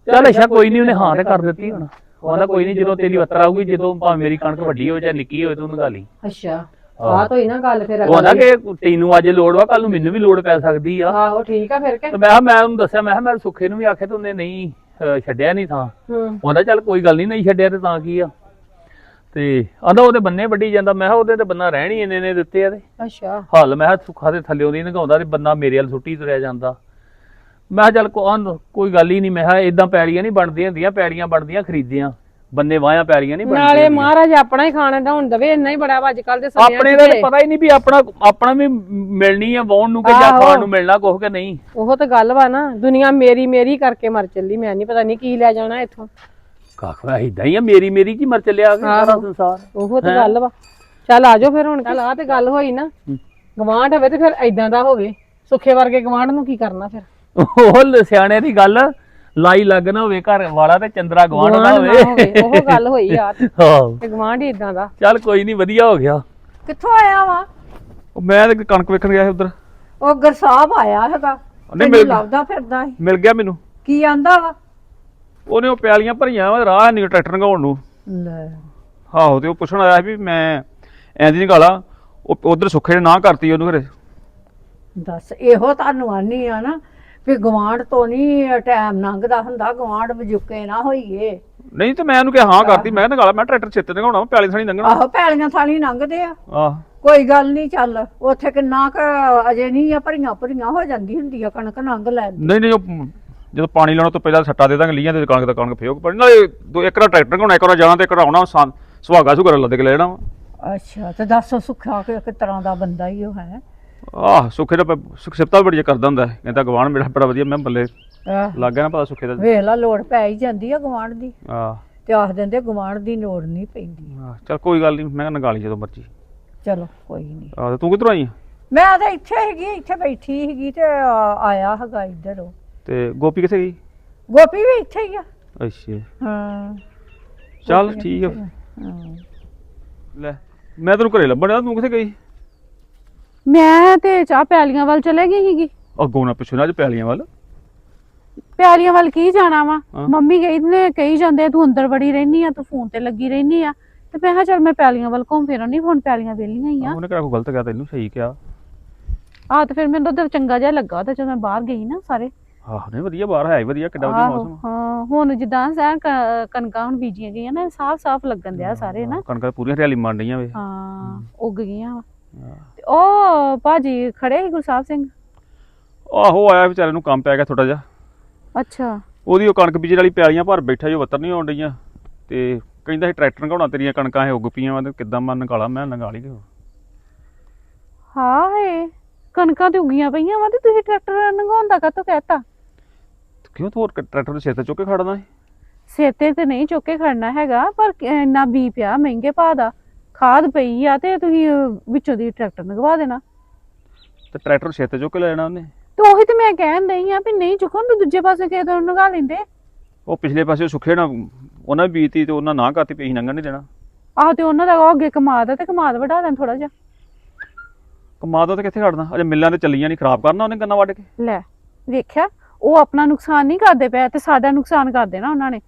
ਚੱਲ ਅੱਛਾ ਕੋਈ ਨਹੀਂ ਉਹਨੇ ਹਾਂ ਤੇ ਕਰ ਦਿੱਤੀ ਹੁਣ। ਉਹ ਕਹਿੰਦਾ ਕੋਈ ਨਹੀਂ ਜਦੋਂ ਤੇਰੀ ਵੱਤਰ ਆਊਗੀ ਜਦੋਂ ਭਾਵੇਂ ਮੇਰੀ ਕਣਕ ਵੱਡੀ ਹੋਵੇ ਚਾਹੇ ਨਿੱਕੀ ਹੋਵੇ ਤੂੰ ਨਗਾਲੀ ਅੱਛਾ। ਆਹ ਤੋਂ ਹੀ ਨਾ ਗੱਲ ਫਿਰ ਉਹ ਕਹਿੰਦਾ ਕਿ ਤੈਨੂੰ ਅੱਜ ਲੋੜ ਵਾ ਕੱਲ ਨੂੰ ਮੈਨੂੰ ਵੀ ਲੋੜ ਪੈ ਸਕਦੀ ਆ। ਆਹੋ ਠੀਕ ਆ ਫਿਰ ਕੇ? ਤੇ ਮੈਂ ਕਿਹਾ ਮੈਂ ਉਹਨੂੰ ਦੱਸਿਆ ਮੈਂ ਕਿਹਾ ਮੈਂ ਸੁੱਖੇ ਨੂੰ ਵੀ ਆਖਿਆ ਤੇ ਉਹਨੇ ਨਹੀਂ ਅਹ, ਛੱਡਿਆ ਨਹੀਂ ਥਾਂ। ਹੂੰ। ਉਹ ਕਹਿੰਦਾ ਚੱਲ ਕੋਈ ਗੱਲ ਨਹੀਂ ਨਹੀਂ ਛੱਡਿਆ ਤੇ ਤਾਂ ਕੀ ਆ? ਤੇ ਆਂਦਾ ਉਹਦੇ ਬੰਨੇ ਵੱਢੀ ਜਾਂਦਾ ਮੈਂ ਕਿਹਾ ਉਹਦੇ ਤੇ ਬੰਨਾ ਰਹਿਣ ਹੀ ਇੰਨੇ ਨੇ ਦਿੱਤੇ ਆ ਤੇ ਅੱਛਾ ਹੱਲ ਮੈਂ ਕਿਹਾ ਸੁੱਖਾ ਦੇ ਥੱਲੇ ਉਹਦੀ ਨਗਾਉਂਦਾ ਤੇ ਬੰਨਾ ਮੇਰੇ ਵੱਲ ਸੁੱਟੀ ਤੁਰਿਆ ਜਾਂਦਾ ਮੈਂ ਕਿਹਾ ਚੱਲ ਕੋ- ਆਂਹਦਾ, ਕੋਈ ਗੱਲ ਹੀ ਨਹੀਂ ਮੈਂ ਕਿਹਾ ਇਦਾਂ ਪੈਲੀਆਂ ਨਹੀਂ ਬਣਦੀਆਂ ਹੁੰਦੀਆਂ ਪੈਲੀਆਂ ਬਣਦੀਆਂ ਖਰੀਦੀਆਂ ਬੰਨੇ ਵਾਹਾਂ ਪੈਲੀਆਂ ਨਹੀਂ ਬਣਦੀਆਂ ਨਾਲੇ। ਮਹਾਰਾਜ ਆਪਣਾ ਹੀ ਖਾਣੇ ਦਾ ਹੁਣ ਦਵੇ ਇੰਨਾ ਹੀ ਬੜਾ ਵਾ ਅੱਜ ਕੱਲ ਦੇ ਸਮਿਆਂ ਆਪਣੇ ਚ ਦਾ ਤੇ। ਤਾਂ ਪਤਾ ਹੀ ਨਹੀਂ ਵੀ ਆਪਣਾ ਆਪਣਾ ਵੀ ਮਿਲਣੀ ਆ ਵਾਉਣ ਨੂੰ ਕਿ ਜਾਂ ਆਹੋ। ਖਾਣ ਨੂੰ ਮਿਲਣਾ ਕੁਛ ਕਿ ਨਹੀਂ ਉਹ ਤਾਂ ਗੱਲ ਵਾ ਨਾ ਦੁਨੀਆ ਮੇਰੀ ਮੇਰੀ ਕਰਕੇ ਮਰ ਚੱਲੀ ਮੈਂ ਨਹੀਂ ਪਤਾ ਨਹੀਂ ਕੀ ਲੈ ਜਾਣਾ ਇੱਥੋਂ ਕੱਖ ਇਦਾਂ ਹੀ ਆ ਮੇਰੀ ਮੇਰੀ ਕੀ ਮਰ ਚੱਲਿਆ ਕਿ ਸਾਰਾ ਆਹੋ। ਸੰਸਾਰ। ਉਹ ਤਾਂ ਗੱਲ ਵਾ। ਚੱਲ ਆਜੋ ਫਿਰ ਹੁਣ ਚੱਲ ਆ ਤੇ ਗੱਲ ਹੋਈ ਨਾ। ਗਵਾਂਢ ਹੋਵੇ ਤੇ ਫਿਰ ਐਦਾਂ ਦਾ ਹੋਵੇ। ਸੁੱਖੇ ਵਰਗੇ ਗਵਾਂਢ ਨੂੰ ਕੀ ਕਰਨਾ ਫਿਰ? ਉਹ ਲ- ਸਿਆਣੇ ਦੀ ਗੱਲ ਲਾਈ ਲੱਗ ਨਾ ਹੋਵੇ ਘਰ ਵਾਲਾ ਤੇ ਚੰਦਰਾ ਗਵਾਂਢ ਨਾ ਗਵਾਂਢ ਨਾ ਹੋਵੇ। ਹੋਵੇ ਉਹ ਗੱਲ ਹੋਈ ਆ। ਤੇ ਹਾਂ ਗਵਾਂਢ ਹੀ ਇਦਾਂ ਦਾ। ਚੱਲ ਕੋਈ ਨਹੀਂ ਵਧੀਆ ਹੋ ਗਿਆ। ਕਿੱਥੋਂ ਆਇਆ ਵਾ? ਉਹ ਮੈਂ ਤੇ ਕਣਕ ਵੇਖਣ ਗਿਆ ਸੀ ਉਧਰ। ਉਹ ਗਰਸਾਬ ਆਇਆ ਹੈਗਾ। ਨਹੀਂ, ਮਿਲ- ਲੱਭਦਾ ਫਿਰਦਾ ਸੀ। ਮਿਲ ਗਿਆ ਮੈਨੂੰ। ਕੀ ਆਂਦਾ ਵਾ? ਉਹਨੇ ਉਹ ਪੈਲੀਆਂ ਭਰੀਆਂ ਵਾ ਰਾਹ ਨਹੀਂ ਟਰੈਕਟਰ ਨਗਾਉਣ ਨੂੰ। ਲੈ। ਆਹੋ ਤੇ ਉਹ ਪੁੱਛਣ ਆਇਆ ਸੀ ਵੀ ਮੈਂ ਐਂਦੀ ਨਿਕਾਲਾ ਉਹ ਉਧਰ ਸੁੱਖੇ ਨੇ ਨਾ ਕਰਤੀ ਉਹਨੂੰ ਘਰੇ। ਦੱਸ ਇਹੋ ਤੁਹਾਨੂੰ ਆਨੀ ਆ ਨਾ ਵੀ ਗਵਾਂਢ ਤੋਂ ਨਹੀਂ ਟਾਈਮ ਲੰਘਦਾ ਹੁੰਦਾ ਗਵਾਂਢ ਵਜੁਕੇ ਨਾ ਹੋਈਏ। ਨਹੀਂ ਤੇ ਮੈਂ ਉਹਨੂੰ ਕਿਹਾ ਹਾਂ ਕਰਤੀ ਮੈਂ ਕਿਹਾ ਨਿਕਾਲਾ ਮੈਂ ਟਰੈਕਟਰ ਛੇਤੇ ਨਗਾਉਣਾ ਪੈਲੀ ਥਾਣੀ ਲੰਘਣਾ ਆਹੋ ਪੈਲੀਆਂ ਥਾਲੀ ਲੰਘਦੇ ਆ। ਆਹ। ਕੋਈ ਗੱਲ ਨਹੀਂ ਚੱਲ ਉੱਥੇ ਕਿੰਨਾ ਕੁ ਅਜੇ ਨਹੀਂ ਆ ਭਰੀਆਂ ਭਰੀਆਂ ਹੋ ਜਾਂਦੀ ਹੁੰਦੀ ਆ ਕਣਕ ਲੰਘ ਲੈ ਨਹੀਂ ਨਹੀਂ ਉਹ ਜਦੋਂ ਪਾਣੀ ਲਾਉਣ ਤੋਂ ਪਹਿਲਾਂ ਸੱਟਾ ਦੇ ਦਾਂਗੇ ਲੀਆਂ ਤੇ ਕਣਕ ਦਾ ਕਣਕ ਫੇਕ ਪੜੀ ਨਾਲੇ ਦੋ ਇੱਕ ਰਾ ਟਰੈਕਟਰ ਨਗਾਉਣਾ ਇੱਕ ਰਾ ਜਾਣਾ ਤੇ ਇੱਕ ਰਾ ਆਉਣਾ ਸਾਂ- ਸੁਹਾਗਾ ਸੁਗਰ ਲੱਦ ਕੇ ਲੈ ਜਾਣਾ। ਅੱਛਾ ਤੇ ਦੱਸ ਸੁੱਖਾ ਕਿ ਤਰ੍ਹਾਂ ਦਾ ਬੰਦਾ ਹੀ ਉਹ ਹੈ। ਆਹ ਸੁੱਖੇ ਦਾ ਸੁਖਸਿਪਤਾ ਬੜੀ ਕਰਦਾ ਹੁੰਦਾ। ਕਹਿੰਦਾ ਗਵਾਨ ਮੇਰਾ ਬੜਾ ਵਧੀਆ ਮੈਂ ਬੱਲੇ ਲੱਗ ਗਿਆ ਨਾ ਪਤਾ ਸੁੱਖੇ ਦਾ। ਵੇਖ ਲਾ ਲੋੜ ਪੈ ਹੀ ਜਾਂਦੀ ਆ ਗਵਾਂਢ ਦੀ। ਆਹ। ਤੇ ਆਖ ਦਿੰਦੇ ਗਵਾਂਢ ਦੀ ਲੋੜ ਨਹੀਂ ਪੈਂਦੀ। ਆਹ, ਚੱਲ ਕੋਈ ਗੱਲ ਨਹੀਂ ਮੈਂ ਨਗਾਲੀ ਜਦੋਂ ਮਰਜ਼ੀ। ਚਲੋ ਕੋਈ ਨਹੀਂ। ਆਹ ਤੇ ਕਿੱਧਰੋਂ ਆਈ? ਮੈਂ ਤਾਂ ਇੱਥੇ ਹੈਗੀ ਇੱਥੇ ਬੈਠੀ ਹੈਗੀ ਤੇ ਆਇਆ ਹੈਗਾ ਇੱਧਰ ਉਹ। ਤੇ ਗੋਪੀ ਕਿੱਥੇ ਗਈ? ਗੋਪੀ ਵੀ ਇੱਥੇ ਹੀ ਆ। ਅੱਛਾ। ਹਾਂ। ਚੱਲ ਠੀਕ ਹਾਂ ਲੈ ਮੈਂ ਤੈਨੂੰ ਘਰੇ ਲੱਭਣ ਤੂੰ ਕਿੱਥੇ ਗਈ? ਮੈਂ ਤੇ ਚਾਹ ਪਿਆਲੀਆਂ ਵੱਲ ਚਲੇ ਗਈ ਸੀਗੀ। ਅੱਗੋਂ ਨਾ ਪਿੱਛੋਂ ਨਾ ਅੱਜ ਪੈਲੀਆਂ ਵੱਲ। ਪਿਆਲੀਆਂ ਵੱਲ ਕੀ ਜਾਣਾ ਵਾ? ਹਾਂ। ਮੰਮੀ ਗਈ ਨੇ ਕਹੀ ਜਾਂਦੇ ਤੂੰ ਅੰਦਰ ਬੜੀ ਰਹਿਨੀ ਆ ਤੂੰ ਫੋਨ ਤੇ ਲੱਗੀ ਰਹਿਨੀ ਆ। ਤੇ ਮੈਂ ਕਿਹਾ ਚੱਲ ਮੈਂ ਪਿਆਲੀਆਂ ਵੱਲ ਘੁੰਮ ਫਿਰਾਂ ਨਹੀਂ ਹੁਣ ਪਿਆਲੀਆਂ ਵੇਲੀਆਂ ਹੀ ਆ। ਉਹਨੇ ਕਿਹੜਾ ਕੋਈ ਗਲਤ ਕਿਹਾ ਤੈਨੂੰ ਸਹੀ ਕਿਹਾ। ਆ ਤੇ ਫਿਰ ਮੈਨੂੰ ਤਾਂ ਚੰਗਾ ਜਿਹਾ ਲੱਗਾ ਤੇ ਜਦੋਂ ਮੈਂ ਬਾਹਰ ਗਈ ਨਾ ਸਾਰੇ ਆਹ ਨਹੀਂ ਵਧੀਆ ਬਾਹਰ ਹੈ ਹੀ ਵਧੀਆ ਕਿੱਡਾ ਵਧੀਆ ਆਹੋ ਮੌਸਮ ਹਾਂ ਹੁਣ ਜਿੱਦਾਂ ਸੈਂ ਕਣਕਾਂ ਹੁਣ ਬੀਜੀਆਂ ਗਈਆਂ ਨਾ ਸਾਫ਼ ਸਾਫ਼ ਲੱਗਣ ਦਿਆ ਸਾਰੇ ਨਾ। ਕਣਕਾਂ ਪੂਰੀਆਂ ਹਰਿਆਲੀ ਮੰਨ ਰਹੀਆਂ ਵੇ। ਹਾਂ ਉੱਗ ਗਈਆਂ ਵਾ। ਤੇ ਉਹ ਭਾਜੀ ਖੜੇ ਸੀ ਗੁਰਸਾਹਿਬ ਸਿੰਘ? ਆਹੋ ਆਇਆ ਵਿਚਾਰੇ ਨੂੰ ਕੰਮ ਪੈ ਗਿਆ ਥੋੜਾ ਜਿਹਾ। ਅੱਛਾ। ਉਹਦੀ ਉਹ ਕਣਕ ਬੀਜਣ ਵਾਲੀ ਪੈਲੀਆਂ ਭਰ ਬੈਠਾ ਜੋ ਵੱਤਰ ਨਹੀਂ ਆਉਣ ਡਈਆਂ। ਤੇ ਕਹਿੰਦਾ ਸੀ ਟਰੈਕਟਰ ਨਗਾਉਣਾ ਤੇਰੀਆਂ ਕਣਕਾਂ ਇਹ ਉੱਗ ਪਈਆਂ ਵਾ ਤੇ ਕਿੱਦਾਂ ਮੈਂ ਨਗਾਲਾ ਮੈਂ ਨਗਾਲੀ ਕਿਉਂ? ਹਾਂ ਏ ਕਣਕਾਂ ਤੇ ਉੱਗੀਆਂ ਪਈਆਂ ਵਾ ਤੇ ਤੁਸੀਂ ਟਰੈਕਟਰ ਲੰਘਾਉਂਦਾ ਕਾਤੋਂ ਕਹਿਤਾ? ਕਿਉਂ ਤੂੰ ਹੋਰ ਟਰੈਕਟਰ ਦੇ ਸਿਰ ਤੇ ਚੁੱਕ ਕੇ ਖੜਨਾ ਹੈ ਸਿਰ ਤੇ ਤੇ ਨਹੀਂ ਚੁੱਕ ਕੇ ਖੜਨਾ ਹੈਗਾ ਪਰ ਇੰਨਾ ਬੀ ਪਿਆ ਮਹਿੰਗੇ ਭਾਅ ਦਾ। ਖਾਦ ਪਈ ਆ ਤੇ ਤੁਸੀਂ ਵਿੱਚੋਂ ਦੀ ਟਰੈਕਟਰ ਲੰਘਵਾ ਦੇਣਾ। ਤੇ ਟਰੈਕਟਰ ਸਿਰ ਤੇ ਚੁੱਕ ਕੇ ਲੈ ਜਾਣਾ ਉਹਨੇ? ਤੇ ਉਹੀ ਤੇ ਮੈਂ ਕਹਿਣ ਦਈ ਆ ਵੀ ਨਹੀਂ ਚੁੱਕਣ ਤੇ ਦੂਜੇ ਪਾਸੇ ਕਿਸੇ ਤੋਂ ਲੰਘਾ ਲੈਂਦੇ। ਉਹ ਪਿਛਲੇ ਪਾਸੇ ਸੁੱਖੇ ਨਾ ਉਹਨਾਂ ਬੀਤੀ ਤੇ ਉਹਨਾਂ ਨਾ ਕਰਤੀ ਪਈ ਲੰਘਣ ਨਹੀਂ ਦੇਣਾ। ਆਹ ਤੇ ਉਹਨਾਂ ਦਾ ਉਹ ਅੱਗੇ ਕਮਾਦ ਤੇ ਕਮਾਦ ਵਢਾ ਦੇਣ ਥੋੜਾ ਜਿਹਾ। ਕਮਾਦ ਤੇ ਕਿੱਥੇ ਖੜਨਾ? ਅਜੇ ਮਿੱਲਾਂ ਤੇ ਚੱਲੀਆਂ ਨਹੀਂ ਖਰਾਬ ਕਰਨਾ ਉਹਨੇ ਗੰਨਾ ਵੱਢ ਕੇ। ਲੈ ਵੇਖਿਆ ਉਹ ਆਪਣਾ ਨੁਕਸਾਨ ਨਹੀਂ ਕਰਦੇ ਪਏ ਤੇ ਸਾਡਾ ਨੁਕਸਾਨ ਕਰ ਦੇਣਾ ਉਹਨਾਂ ਨੇ।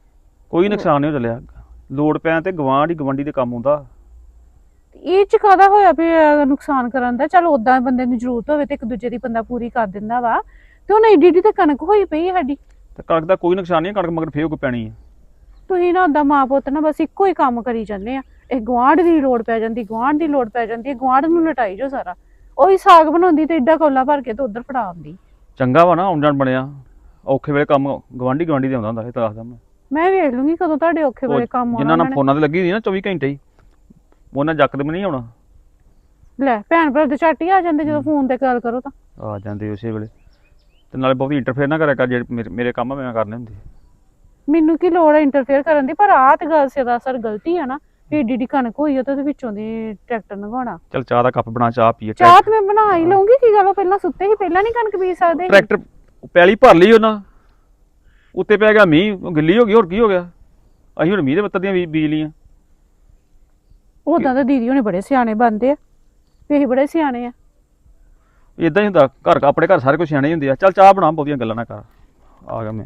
ਕੋਈ ਨੁਕਸਾਨ ਨਹੀਂ ਚੱਲਿਆ। ਲੋੜ ਪੈਣ ਤੇ ਗਵਾਂਢ ਹੀ ਗਵੰਡੀ ਦੇ ਕੰਮ ਆਉਂਦਾ ਇਹ ਚ ਕਾਹਦਾ ਹੋਇਆ ਵੀ ਅਹ, ਨੁਕਸਾਨ ਕਰਨ ਦਾ? ਚਲ ਉਦਾਂ ਬੰਦੇ ਨੂੰ ਜ਼ਰੂਰਤ ਹੋਵੇ ਤੇ ਇੱਕ ਦੂਜੇ ਦੀ ਬੰਦਾ ਪੂਰੀ ਕਰ ਦਿੰਦਾ ਵਾ। ਤੇ ਹੁਣ ਏਡੀ ਏਡੀ ਤੇ ਕਣਕ ਹੋਈ ਪਈ ਹੈ ਸਾਡੀ। ਤੇ ਕਣਕ ਦਾ ਕੋਈ ਨੁਕਸਾਨ ਨਹੀਂ ਕਣਕ ਮਗਰ ਫੇਰ ਕੋ ਪੈਣੀ ਹੈ ਤੁਸੀਂ ਨਾ ਉਦਾਂ ਮਾਂ ਪੁੱਤ ਨਾ ਬਸ ਇੱਕੋ ਹੀ ਕੰਮ ਕਰੀ ਜਾਂਦੇ ਆ। ਇਹ ਗੁਆਂਢ ਦੀ ਲੋੜ ਪੈ ਜਾਂਦੀ ਗੁਆਂਢ ਦੀ ਲੋੜ ਪੈ ਜਾਂਦੀ ਗੁਆਂਢ ਨੂੰ ਲਟਾਈ ਜੋ ਸਾਰਾ। ਉਹੀ ਸਾਗ ਬਣਾਉਂਦੀ ਤੇ ਏਡਾ ਕੋਲਾ ਭਰ ਕੇ ਤੇ ਉਧਰ ਫੜਾ ਆਉਂਦੀ। ਚੰਗਾ ਵਾ ਨਾ ਆਉਣ ਜਾਣ ਬਣਿਆ। ਔਖੇ ਵੇਲੇ ਕੰਮ ਗਵਾਂਢੀ ਗਵਾਂਢੀ ਦੇ ਆਉਂਦਾ ਹੁੰਦਾ ਇਹ ਤਾਂ ਦੱਸਦਾ ਮੈਂ ਮੈਂ ਵੇਖ ਲੂੰਗੀ ਕਦੋਂ ਤੁਹਾਡੇ ਔਖੇ ਵੇਲੇ ਕੰਮ ਆਉਣਾ ਜਿਨ੍ਹਾਂ ਨਾਲ। ਫੋਨਾਂ ਤੇ ਲੱਗੀ ਸੀ ਨਾ 24 ਘੰਟੇ ਹੀ ਉਹਨਾਂ ਜੱਕਦਮ ਨਹੀਂ ਆਉਣਾ। ਲੈ ਭੈਣ ਭਰਾ ਤੇ ਹੀ ਆ ਜਾਂਦੇ ਜਦੋਂ ਫੋਨ ਤੇ ਗੱਲ ਕਰੋ ਤਾਂ। ਆ ਜਾਂਦੇ ਉਸੇ ਵੇਲੇ। ਤੇ ਨਾਲੇ ਬਹੁਤੀ ਇੰਟਰਫੇਅਰ ਨਾ ਕਰਿਆ ਕਰ ਜਿਹੜੇ ਮੇਰੇ- ਕੰਮ ਮੈਂ ਕਰਨੇ ਹੁੰਦੇ। ਮੈਨੂੰ ਕੀ ਲੋੜ ਹੈ ਇੰਟਰਫੇਅਰ ਕਰਨ ਦੀ? ਪਰ ਆਹ ਤੇ ਗੱਲ ਸਰਾਸਰ ਗਲਤੀ ਆ ਨਾ। ਏਡੀ ਏਡੀ ਕਣਕ ਹੋਈ ਆ ਤੇ ਵਿੱਚੋਂ ਦੀ ਟਰੈਕਟਰ ਲੰਘਾਉਣਾ ਚਲ ਚਾਹ ਦਾ ਕੱਪ ਬਣਾ ਚਾਹ ਪੀਏ ਚਾਹ ਤੇ ਬਣਾ ਹੀ ਲਵਾਂਗੀ ਕੀ ਗੱਲ ਉਹ ਪਹਿਲਾਂ ਸੁੱਤੇ ਹੀ ਪਹਿਲਾਂ ਨਹੀਂ ਕਣਕ ਬੀਜ ਸਕਦੇ ਟਰੈਕਟਰ ਪੈਲੀ ਭਰ ਲਈ ਉਹਨਾਂ। ਉੱਤੇ ਪੈ ਗਿਆ ਮੀਂਹ ਉਹ ਗਿੱਲੀ ਹੋ ਗਈ ਹੋਰ ਕੀ ਹੋ ਗਿਆ? ਅਸੀਂ ਹੁਣ ਮੀਂਹ ਦੇ ਬੱਤਰ ਦੀਆਂ ਬੀ- ਬੀਜ ਲਈਆਂ। ਉਦਾਂ ਤਾਂ ਦੀਦੀ ਹੋਣੀ ਬੜੇ ਸਿਆਣੇ ਬੰਦੇ ਆ ਵੀ ਅਸੀਂ ਬੜੇ ਸਿਆਣੇ ਆ। ਇਦਾਂ ਹੀ ਹੁੰਦਾ ਘਰ ਆਪਣੇ ਘਰ ਸਾਰੇ ਕੁਝ ਸਿਆਣੇ ਹੁੰਦੇ ਆ। ਚੱਲ ਚਾਹ ਬਣਾ ਬਹੁਤੀਆਂ ਗੱਲਾਂ ਨਾ ਕਰ। ਆ ਗਿਆ ਮੈਂ।